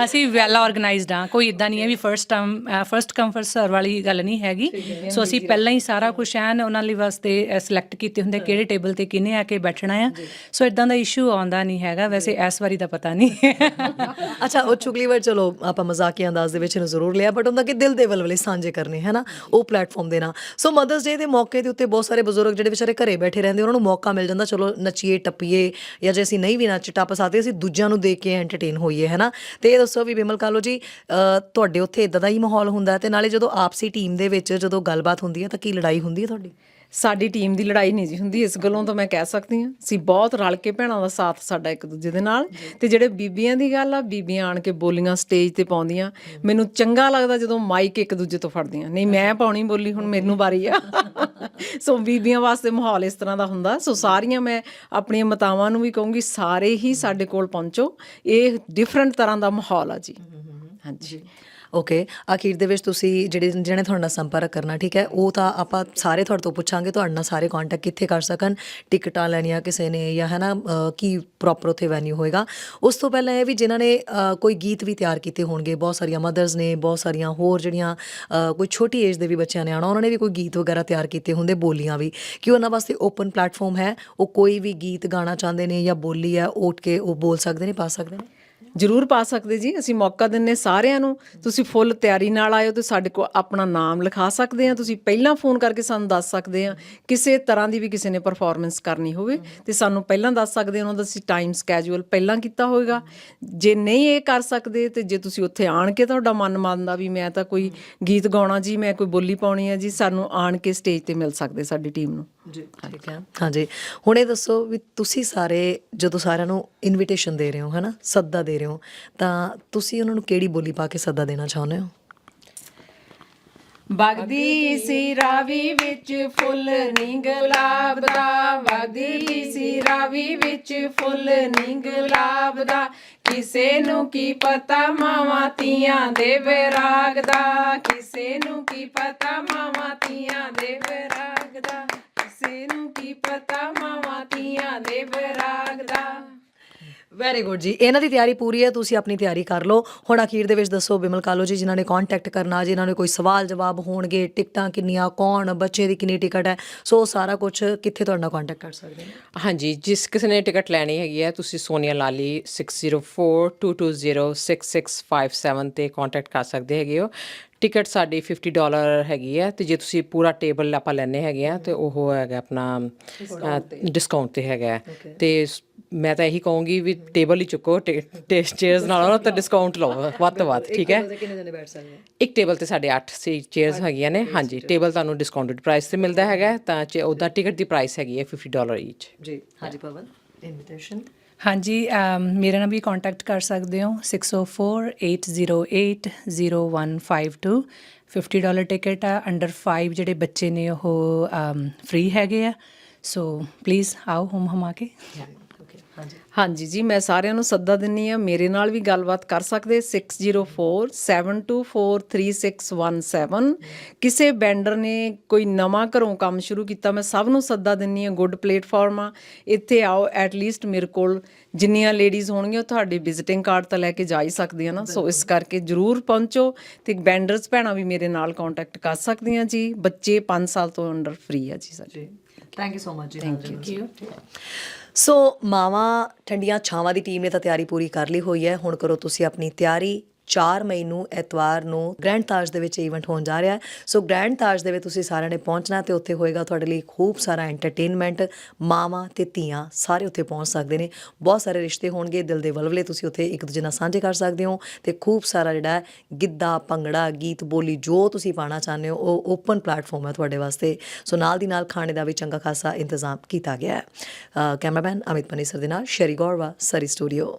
ਅਸੀਂ ਵੈਲ ਆਰਗੇਨਾਈਜ਼ਡ ਹਾਂ। ਕੋਈ ਇਦਾਂ ਨਹੀਂ ਹੈ ਵੀ first term first come first serve ਵਾਲੀ ਗੱਲ ਨਹੀਂ ਹੈਗੀ। ਸੋ ਅਸੀਂ ਪਹਿਲਾਂ ਹੀ ਸਾਰਾ ਕੁਝ ਐਨ ਉਹਨਾਂ ਲਈ ਵਾਸਤੇ ਸਿਲੈਕਟ ਕੀਤੇ ਹੁੰਦੇ ਕਿਹੜੇ ਟੇਬਲ ਤੇ ਕਿਹਨੇ ਆ ਕੇ ਬੈਠਣਾ ਆ। ਸੋ ਇਦਾਂ ਦਾ ਇਸ਼ੂ ਆਉਂਦਾ ਨਹੀਂ ਹੈਗਾ। ਵੈਸੇ ਇਸ ਵਾਰੀ ਦਾ ਪਤਾ ਨਹੀਂ। ਅੱਛਾ ਉਹ ਚੁਗਲੀ ਵਰ ਚਲੋ ਆਪਾਂ ਮਜ਼ਾਕੀ ਅੰਦਾਜ਼ ਦੇ ਵਿੱਚ ਇਹਨੂੰ ਜ਼ਰੂਰ ਲਿਆ ਬਟ ਹੁੰਦਾ ਕਿ ਦਿਲ ਦੇ ਵਲਵਲੇ ਸਾਂਝੇ ਕਰਨੇ ਹੈ ਨਾ ਉਹ ਪਲੇਟਫਾਰਮ ਦੇਣਾ ਸੋ ਮਦਰਸ ਡੇ ਦੇ ਮੌਕੇ ਦੇ ਉੱਤੇ ਬਹੁਤ ਸਾਰੇ ਬਜ਼ੁਰਗ ਜਿਹੜੇ ਵਿਚਾਰੇ ਘਰੇ ਬੈਠੇ ਰਹਿੰਦੇ ਉਹਨਾਂ ਨੂੰ ਮੌਕਾ ਮਿਲ ਜਾਂਦਾ ਚਲੋ ਨੱਚੀਏ ਟੱਪੀਏ ਜਾਂ ਜੇ ਅਸੀਂ ਨਹੀਂ ਵੀ ਨੱਚ ਟੱਪ ਸਕਦੇ ਅਸੀਂ ਦੂਜਿਆਂ ਨੂੰ ਦੇਖ ਕੇ ਐਂਟਰਟੇਨ ਹੋਈਏ ਹੈ ਨਾ? ਤੇ ਇਹ ਦੱਸੋ ਵੀ ਬਿਮਲ ਕਾਲੋ ਜੀ ਅ, ਤੁਹਾਡੇ ਉੱਥੇ ਇਦਾਂ ਦਾ ਹੀ ਮਾਹੌਲ ਹੁੰਦਾ ਤੇ ਨਾਲੇ ਜਦੋਂ ਆਪਸੀ ਟੀਮ ਦੇ ਵਿੱਚ ਜਦੋਂ ਗੱਲਬਾਤ ਹੁੰਦੀ ਹੈ ਤਾਂ ਕੀ ਲੜਾਈ ਹੁੰਦੀ ਹੈ ਤੁਹਾਡੀ? ਸਾਡੀ ਟੀਮ ਦੀ ਲੜਾਈ ਨਹੀਂ ਜੀ ਹੁੰਦੀ ਇਸ ਗੱਲੋਂ ਤਾਂ ਮੈਂ ਕਹਿ ਸਕਦੀ ਹਾਂ। ਅਸੀਂ ਬਹੁਤ ਰਲ ਕੇ ਭੈਣਾਂ ਦਾ ਸਾਥ ਸਾਡਾ ਇੱਕ ਦੂਜੇ ਦੇ ਨਾਲ। ਤੇ ਜਿਹੜੇ ਬੀਬੀਆਂ ਦੀ ਗੱਲ ਆ ਬੀਬੀਆਂ ਆਣ ਕੇ ਬੋਲੀਆਂ ਸਟੇਜ ਤੇ ਪਾਉਂਦੀਆਂ। ਮੈਨੂੰ ਚੰਗਾ ਲੱਗਦਾ ਜਦੋਂ ਮਾਈਕ ਇੱਕ ਦੂਜੇ ਤੋਂ ਫੜਦੀਆਂ। ਨਹੀਂ ਮੈਂ ਪਾਉਣੀ ਬੋਲੀ ਹੁਣ ਮੈਨੂੰ ਵਾਰੀ ਆ। ਸੋ ਬੀਬੀਆਂ ਵਾਸਤੇ ਮਾਹੌਲ ਇਸ ਤਰ੍ਹਾਂ ਦਾ ਹੁੰਦਾ। ਸੋ ਸਾਰੀਆਂ ਮੈਂ ਆਪਣੀਆਂ ਮਤਾਵਾਂ ਨੂੰ ਵੀ ਕਹੂੰਗੀ ਸਾਰੇ ਹੀ ਸਾਡੇ ਕੋਲ ਪਹੁੰਚੋ। ਇਹ ਡਿਫਰੈਂਟ ਤਰ੍ਹਾਂ ਦਾ ਮਾਹੌਲ ਆ ਜੀ। ਹਾਂਜੀ। ਓਕੇ ਅਖੀਰ ਦੇ ਵਿੱਚ ਤੁਸੀਂ ਜਿਹੜੇ, ਜਿਹਨੇ ਤੁਹਾਡੇ ਨਾਲ ਸੰਪਰਕ ਕਰਨਾ, ਠੀਕ ਹੈ, ਉਹ ਤਾਂ ਆਪਾਂ ਸਾਰੇ ਤੁਹਾਡੇ ਤੋਂ ਪੁੱਛਾਂਗੇ, ਤੁਹਾਡੇ ਨਾਲ ਸਾਰੇ ਕੰਟੈਕਟ ਕਿੱਥੇ ਕਰ ਸਕਣ, ਟਿਕਟਾਂ ਲੈਣੀਆਂ ਕਿਸੇ ਨੇ ਜਾਂ ਹੈ ਨਾ ਕੀ ਪ੍ਰੋਪਰ ਉੱਥੇ ਵੈਨਿਊ ਹੋਏਗਾ। ਉਸ ਤੋਂ ਪਹਿਲਾਂ ਇਹ ਵੀ ਜਿਨ੍ਹਾਂ ਨੇ ਕੋਈ ਗੀਤ ਵੀ ਤਿਆਰ ਕੀਤੇ ਹੋਣਗੇ, ਬਹੁਤ ਸਾਰੀਆਂ ਮਦਰਸ ਨੇ, ਬਹੁਤ ਸਾਰੀਆਂ ਹੋਰ ਜਿਹੜੀਆਂ ਕੋਈ ਛੋਟੀ ਏਜ ਦੇ ਵੀ ਬੱਚਿਆਂ ਨੇ ਆਉਣਾ, ਉਹਨਾਂ ਨੇ ਵੀ ਕੋਈ ਗੀਤ ਵਗੈਰਾ ਤਿਆਰ ਕੀਤੇ ਹੁੰਦੇ, ਬੋਲੀਆਂ ਵੀ। ਕਿ ਉਹਨਾਂ ਵਾਸਤੇ ਓਪਨ ਪਲੇਟਫਾਰਮ ਹੈ, ਉਹ ਕੋਈ ਵੀ ਗੀਤ ਗਾਣਾ ਚਾਹੁੰਦੇ ਨੇ ਜਾਂ ਬੋਲੀ ਹੈ, ਉੱਠ ਕੇ ਉਹ ਬੋਲ ਸਕਦੇ ਨੇ, ਪਾ ਸਕਦੇ ਨੇ? ਜ਼ਰੂਰ ਪਾ ਸਕਦੇ ਜੀ। ਅਸੀਂ ਮੌਕਾ ਦਿੰਨੇ ਸਾਰਿਆਂ ਨੂੰ। ਤੁਸੀਂ ਫੁੱਲ ਤਿਆਰੀ ਨਾਲ ਆਇਓ ਤੇ ਸਾਡੇ ਕੋਲ ਆਪਣਾ ਨਾਮ ਲਿਖਾ ਸਕਦੇ ਆ ਤੁਸੀਂ ਪਹਿਲਾਂ ਫੋਨ ਕਰਕੇ ਸਾਨੂੰ ਦੱਸ ਸਕਦੇ ਆ ਕਿਸੇ ਤਰ੍ਹਾਂ ਦੀ ਵੀ ਕਿਸੇ ਨੇ ਪਰਫਾਰਮੈਂਸ ਕਰਨੀ ਹੋਵੇ ਤੇ ਸਾਨੂੰ ਪਹਿਲਾਂ ਦੱਸ ਸਕਦੇ ਉਹਨਾਂ ਦਾ ਅਸੀਂ ਟਾਈਮ ਸਕੇਜੂਲ ਪਹਿਲਾਂ ਕੀਤਾ ਹੋਵੇਗਾ ਜੇ ਨਹੀਂ ਇਹ ਕਰ ਸਕਦੇ ਤੇ ਜੇ ਤੁਸੀਂ ਉੱਥੇ ਆਣ ਕੇ ਤੁਹਾਡਾ ਮਨ ਮੰਨਦਾ ਵੀ ਮੈਂ ਤਾਂ ਕੋਈ ਗੀਤ ਗਾਉਣਾ ਜੀ, ਮੈਂ ਕੋਈ ਬੋਲੀ ਪਾਉਣੀ ਹੈ ਜੀ, ਸਾਨੂੰ ਆਣ ਕੇ ਸਟੇਜ ਤੇ ਮਿਲ ਸਕਦੇ ਸਾਡੀ ਟੀਮ ਨੂੰ। ਜੀ ਠੀਕ ਹੈ। ਹਾਂਜੀ। ਹੁਣ ਇਹ ਦੱਸੋ ਵੀ ਤੁਸੀਂ ਸਾਰੇ ਜਦੋਂ ਸਾਰਿਆਂ ਨੂੰ ਇਨਵੀਟੇਸ਼ਨ ਦੇ ਰਹੇ ਹੋ ਹਨਾ? ਸੱਦਾ ਦੇ ਰਹੇ ਹੋ ਤਾਂ ਤੁਸੀਂ ਉਹਨਾਂ ਨੂੰ ਕਿਹੜੀ ਬੋਲੀ ਪਾ ਕੇ ਸੱਦਾ ਦੇਣਾ ਚਾਹੁੰਦੇ ਹੋ? ਵਗਦੀ ਸੀ ਰਾਵੀ ਵਿੱਚ ਫੁੱਲ ਨੀ ਗੁਲਾਬ ਦਾ ਵਗਦੀ ਸੀ ਰਾਵੀ ਵਿੱਚ ਫੁੱਲ ਨੀ ਗੁਲਾਬ ਦਾ ਕਿਸੇ ਨੂੰ ਕੀ ਪਤਾ ਮਾਵਾਂ ਤੀਆਂ ਦੇ ਵਿਰਾਗ ਦਾ ਕਿਸੇ ਨੂੰ ਕੀ ਪਤਾ ਮਾਵਾਂ ਤੀਆਂ ਦੇ ਵਿਰਾਗ ਦਾ ਕਿਸੇ ਨੂੰ ਕੀ ਪਤਾ ਮਾਵਾਂ ਤੀਆਂ ਦੇ ਵਿਰਾਗ ਦਾ। ਵੈਰੀ ਗੁੱਡ ਜੀ। ਇਹਨਾਂ ਦੀ ਤਿਆਰੀ ਪੂਰੀ ਹੈ ਤੁਸੀਂ ਆਪਣੀ ਤਿਆਰੀ ਕਰ ਲਓ। ਹੁਣ ਅਖੀਰ ਦੇ ਵਿੱਚ ਦੱਸੋ ਬਿਮਲ ਕਾਲੋ ਜੀ ਜਿਨ੍ਹਾਂ ਨੇ ਕੰਟੈਕਟ ਕਰਨਾ ਜਿਨ੍ਹਾਂ ਨੇ ਕੋਈ ਸਵਾਲ ਜਵਾਬ ਹੋਣਗੇ ਟਿਕਟਾਂ ਕਿੰਨੀਆਂ ਕੌਣ ਬੱਚੇ ਦੀ ਕਿੰਨੀ ਟਿਕਟ ਹੈ ਸੋ ਉਹ ਸਾਰਾ ਕੁਝ ਕਿੱਥੇ ਤੁਹਾਡੇ ਨਾਲ ਕੰਟੈਕਟ ਕਰ ਸਕਦੇ ਨੇ? ਹਾਂਜੀ ਜਿਸ ਕਿਸੇ ਨੇ ਟਿਕਟ ਲੈਣੀ ਹੈਗੀ ਹੈ ਤੁਸੀਂ ਸੋਨੀਆ ਲਾਲੀ 6042206657 ਤੇ ਕੰਟੈਕਟ ਕਰ ਸਕਦੇ ਹੈਗੇ ਹੋ। ਟਿਕਟ ਸਾਡੀ 50 ਡਾਲਰ ਹੈਗੀ ਹੈ ਤੇ ਜੇ ਤੁਸੀਂ ਪੂਰਾ ਟੇਬਲ ਆਪਾਂ ਲੈਣੇ ਹੈਗੇ ਆ ਤੇ ਉਹ ਹੈਗਾ ਆਪਣਾ ਡਿਸਕਾਊਂਟ ਤੇ। ਹੈਗਾ। ਤੇ ਮੈਂ ਤਾਂ ਇਹੀ ਕਹੂੰਗੀ ਵੀ ਟੇਬਲ ਹੀ ਚੁੱਕੋ ਚੇਅਰਸ ਨਾਲੋਂ ਤਾਂ ਡਿਸਕਾਊਂਟ ਲਓ ਵੱਧ ਤੋਂ ਵੱਧ ਠੀਕ ਹੈ? ਇੱਕ ਟੇਬਲ ਤੇ ਸਾਡੇ 8 ਸੀ ਚੇਅਰਸ ਹੈਗੀਆਂ ਨੇ ਹਾਂਜੀ ਟੇਬਲ ਤੁਹਾਨੂੰ ਡਿਸਕਾਊਂਟਡ ਪ੍ਰਾਈਸ ਤੇ ਮਿਲਦਾ ਹੈਗਾ ਤਾਂ ਚ- ਉਹਦਾ ਟਿਕਟ ਦੀ ਪ੍ਰਾਈਸ ਹੈਗੀ ਹੈ 50 ਡਾਲਰ ਈਚ ਜੀ ਹਾਂਜੀ ਪਵਨ। ਇਨਵੀਟੇਸ਼ਨ ਹਾਂਜੀ ਮੇਰੇ ਨਾਲ ਵੀ ਕੰਟੈਕਟ ਕਰ ਸਕਦੇ ਹੋ 6048080152 50 ਡਾਲਰ ਟਿਕਟ ਆ ਅੰਡਰ 5 ਜਿਹੜੇ ਬੱਚੇ ਨੇ ਉਹ ਫ੍ਰੀ ਹੈਗੇ ਆ। ਸੋ ਪਲੀਜ਼ ਆਓ ਹਮ ਹਮਾ ਕੇ ਹਾਂਜੀ। ਹਾਂਜੀ ਜੀ ਮੈਂ ਸਾਰਿਆਂ ਨੂੰ ਸੱਦਾ ਦਿੰਨੀ ਆ ਮੇਰੇ ਨਾਲ ਵੀ ਗੱਲਬਾਤ ਕਰ ਸਕਦੇ 6047243617 ਕਿਸੇ ਵੈਂਡਰ ਨੇ ਕੋਈ ਨਵਾਂ ਘਰੋਂ ਕੰਮ ਸ਼ੁਰੂ ਕੀਤਾ ਮੈਂ ਸਭ ਨੂੰ ਸੱਦਾ ਦਿੰਨੀ ਆ ਗੁੱਡ ਪਲੇਟਫਾਰਮ ਆ। ਇੱਥੇ ਆਓ ਐਟ ਲੀਸਟ ਮੇਰੇ ਕੋਲ ਜਿੰਨੀਆਂ ਲੇਡੀਜ਼ ਹੋਣਗੀਆਂ ਉਹ ਤੁਹਾਡੇ ਵਿਜ਼ਿਟਿੰਗ ਕਾਰਡ ਤਾਂ ਲੈ ਕੇ ਜਾ ਹੀ ਸਕਦੀਆਂ ਨਾ। ਸੋ ਇਸ ਕਰਕੇ ਜਰੂਰ ਪਹੁੰਚੋ ਤੇ ਵੈਂਡਰਸ ਭੈਣਾਂ ਵੀ ਮੇਰੇ ਨਾਲ ਕੰਟੈਕਟ ਕਰ ਸਕਦੀਆਂ ਜੀ। ਬੱਚੇ 5 ਸਾਲ ਤੋਂ ਅੰਡਰ ਫ੍ਰੀ ਆ ਜੀ ਸਾਡੇ। ਥੈਂਕ ਯੂ ਸੋ ਮਚ ਜੀ ਥੈਂਕ ਯੂ ਸੋ ਮਾਵਾਂ ਠੰਡੀਆਂ ਛਾਵਾਂ ਦੀ ਟੀਮ ਨੇ ਤਾਂ ਤਿਆਰੀ ਪੂਰੀ ਕਰ ਲਈ ਹੋਈ ਹੈ। ਹੁਣ ਕਰੋ ਤੁਸੀਂ ਆਪਣੀ ਤਿਆਰੀ। 4 ਮਈ ਨੂੰ ਐਤਵਾਰ ਨੂੰ ਗ੍ਰੈਂਡ ਤਾਜ ਦੇ ਵਿੱਚ ਇਵੈਂਟ ਹੋਣ ਜਾ ਰਿਹਾ ਹੈ। ਸੋ ਗ੍ਰੈਂਡ ਤਾਜ ਦੇ ਵਿੱਚ ਤੁਸੀਂ ਸਾਰਿਆਂ ਨੇ ਪਹੁੰਚਣਾ ਤੇ ਉੱਥੇ ਹੋਏਗਾ ਤੁਹਾਡੇ ਲਈ ਖੂਬ ਸਾਰਾ ਐਂਟਰਟੇਨਮੈਂਟ ਮਾਵਾਂ ਤੇ ਧੀਆਂ ਸਾਰੇ ਉੱਥੇ ਪਹੁੰਚ ਸਕਦੇ ਨੇ। ਬਹੁਤ ਸਾਰੇ ਰਿਸ਼ਤੇ ਹੋਣਗੇ, ਦਿਲ ਦੇ ਵਲਵਲੇ ਤੁਸੀਂ ਉੱਥੇ ਇੱਕ ਦੂਜੇ ਨਾਲ ਸਾਂਝੇ ਕਰ ਸਕਦੇ ਹੋ ਤੇ ਖੂਬ ਸਾਰਾ ਜਿਹੜਾ ਗਿੱਧਾ, ਭੰਗੜਾ, ਗੀਤ, ਬੋਲੀ ਜੋ ਤੁਸੀਂ ਪਾਣਾ ਚਾਹੁੰਦੇ ਹੋ, ਉਹ ਓਪਨ ਪਲੇਟਫਾਰਮ ਹੈ ਤੁਹਾਡੇ ਵਾਸਤੇ। ਸੋ ਨਾਲ ਦੀ ਨਾਲ ਖਾਣੇ ਦਾ ਵੀ ਚੰਗਾ ਖਾਸਾ ਇੰਤਜ਼ਾਮ ਕੀਤਾ ਗਿਆ ਹੈ। ਕੈਮਰਾਮੈਨ ਅਮਿਤ ਪਨੀਸਰ ਦੇ ਨਾਲ ਸ਼ੈਰੀ ਗੌਰਵਾ ਸਰੀ ਸਟੂਡੀਓ।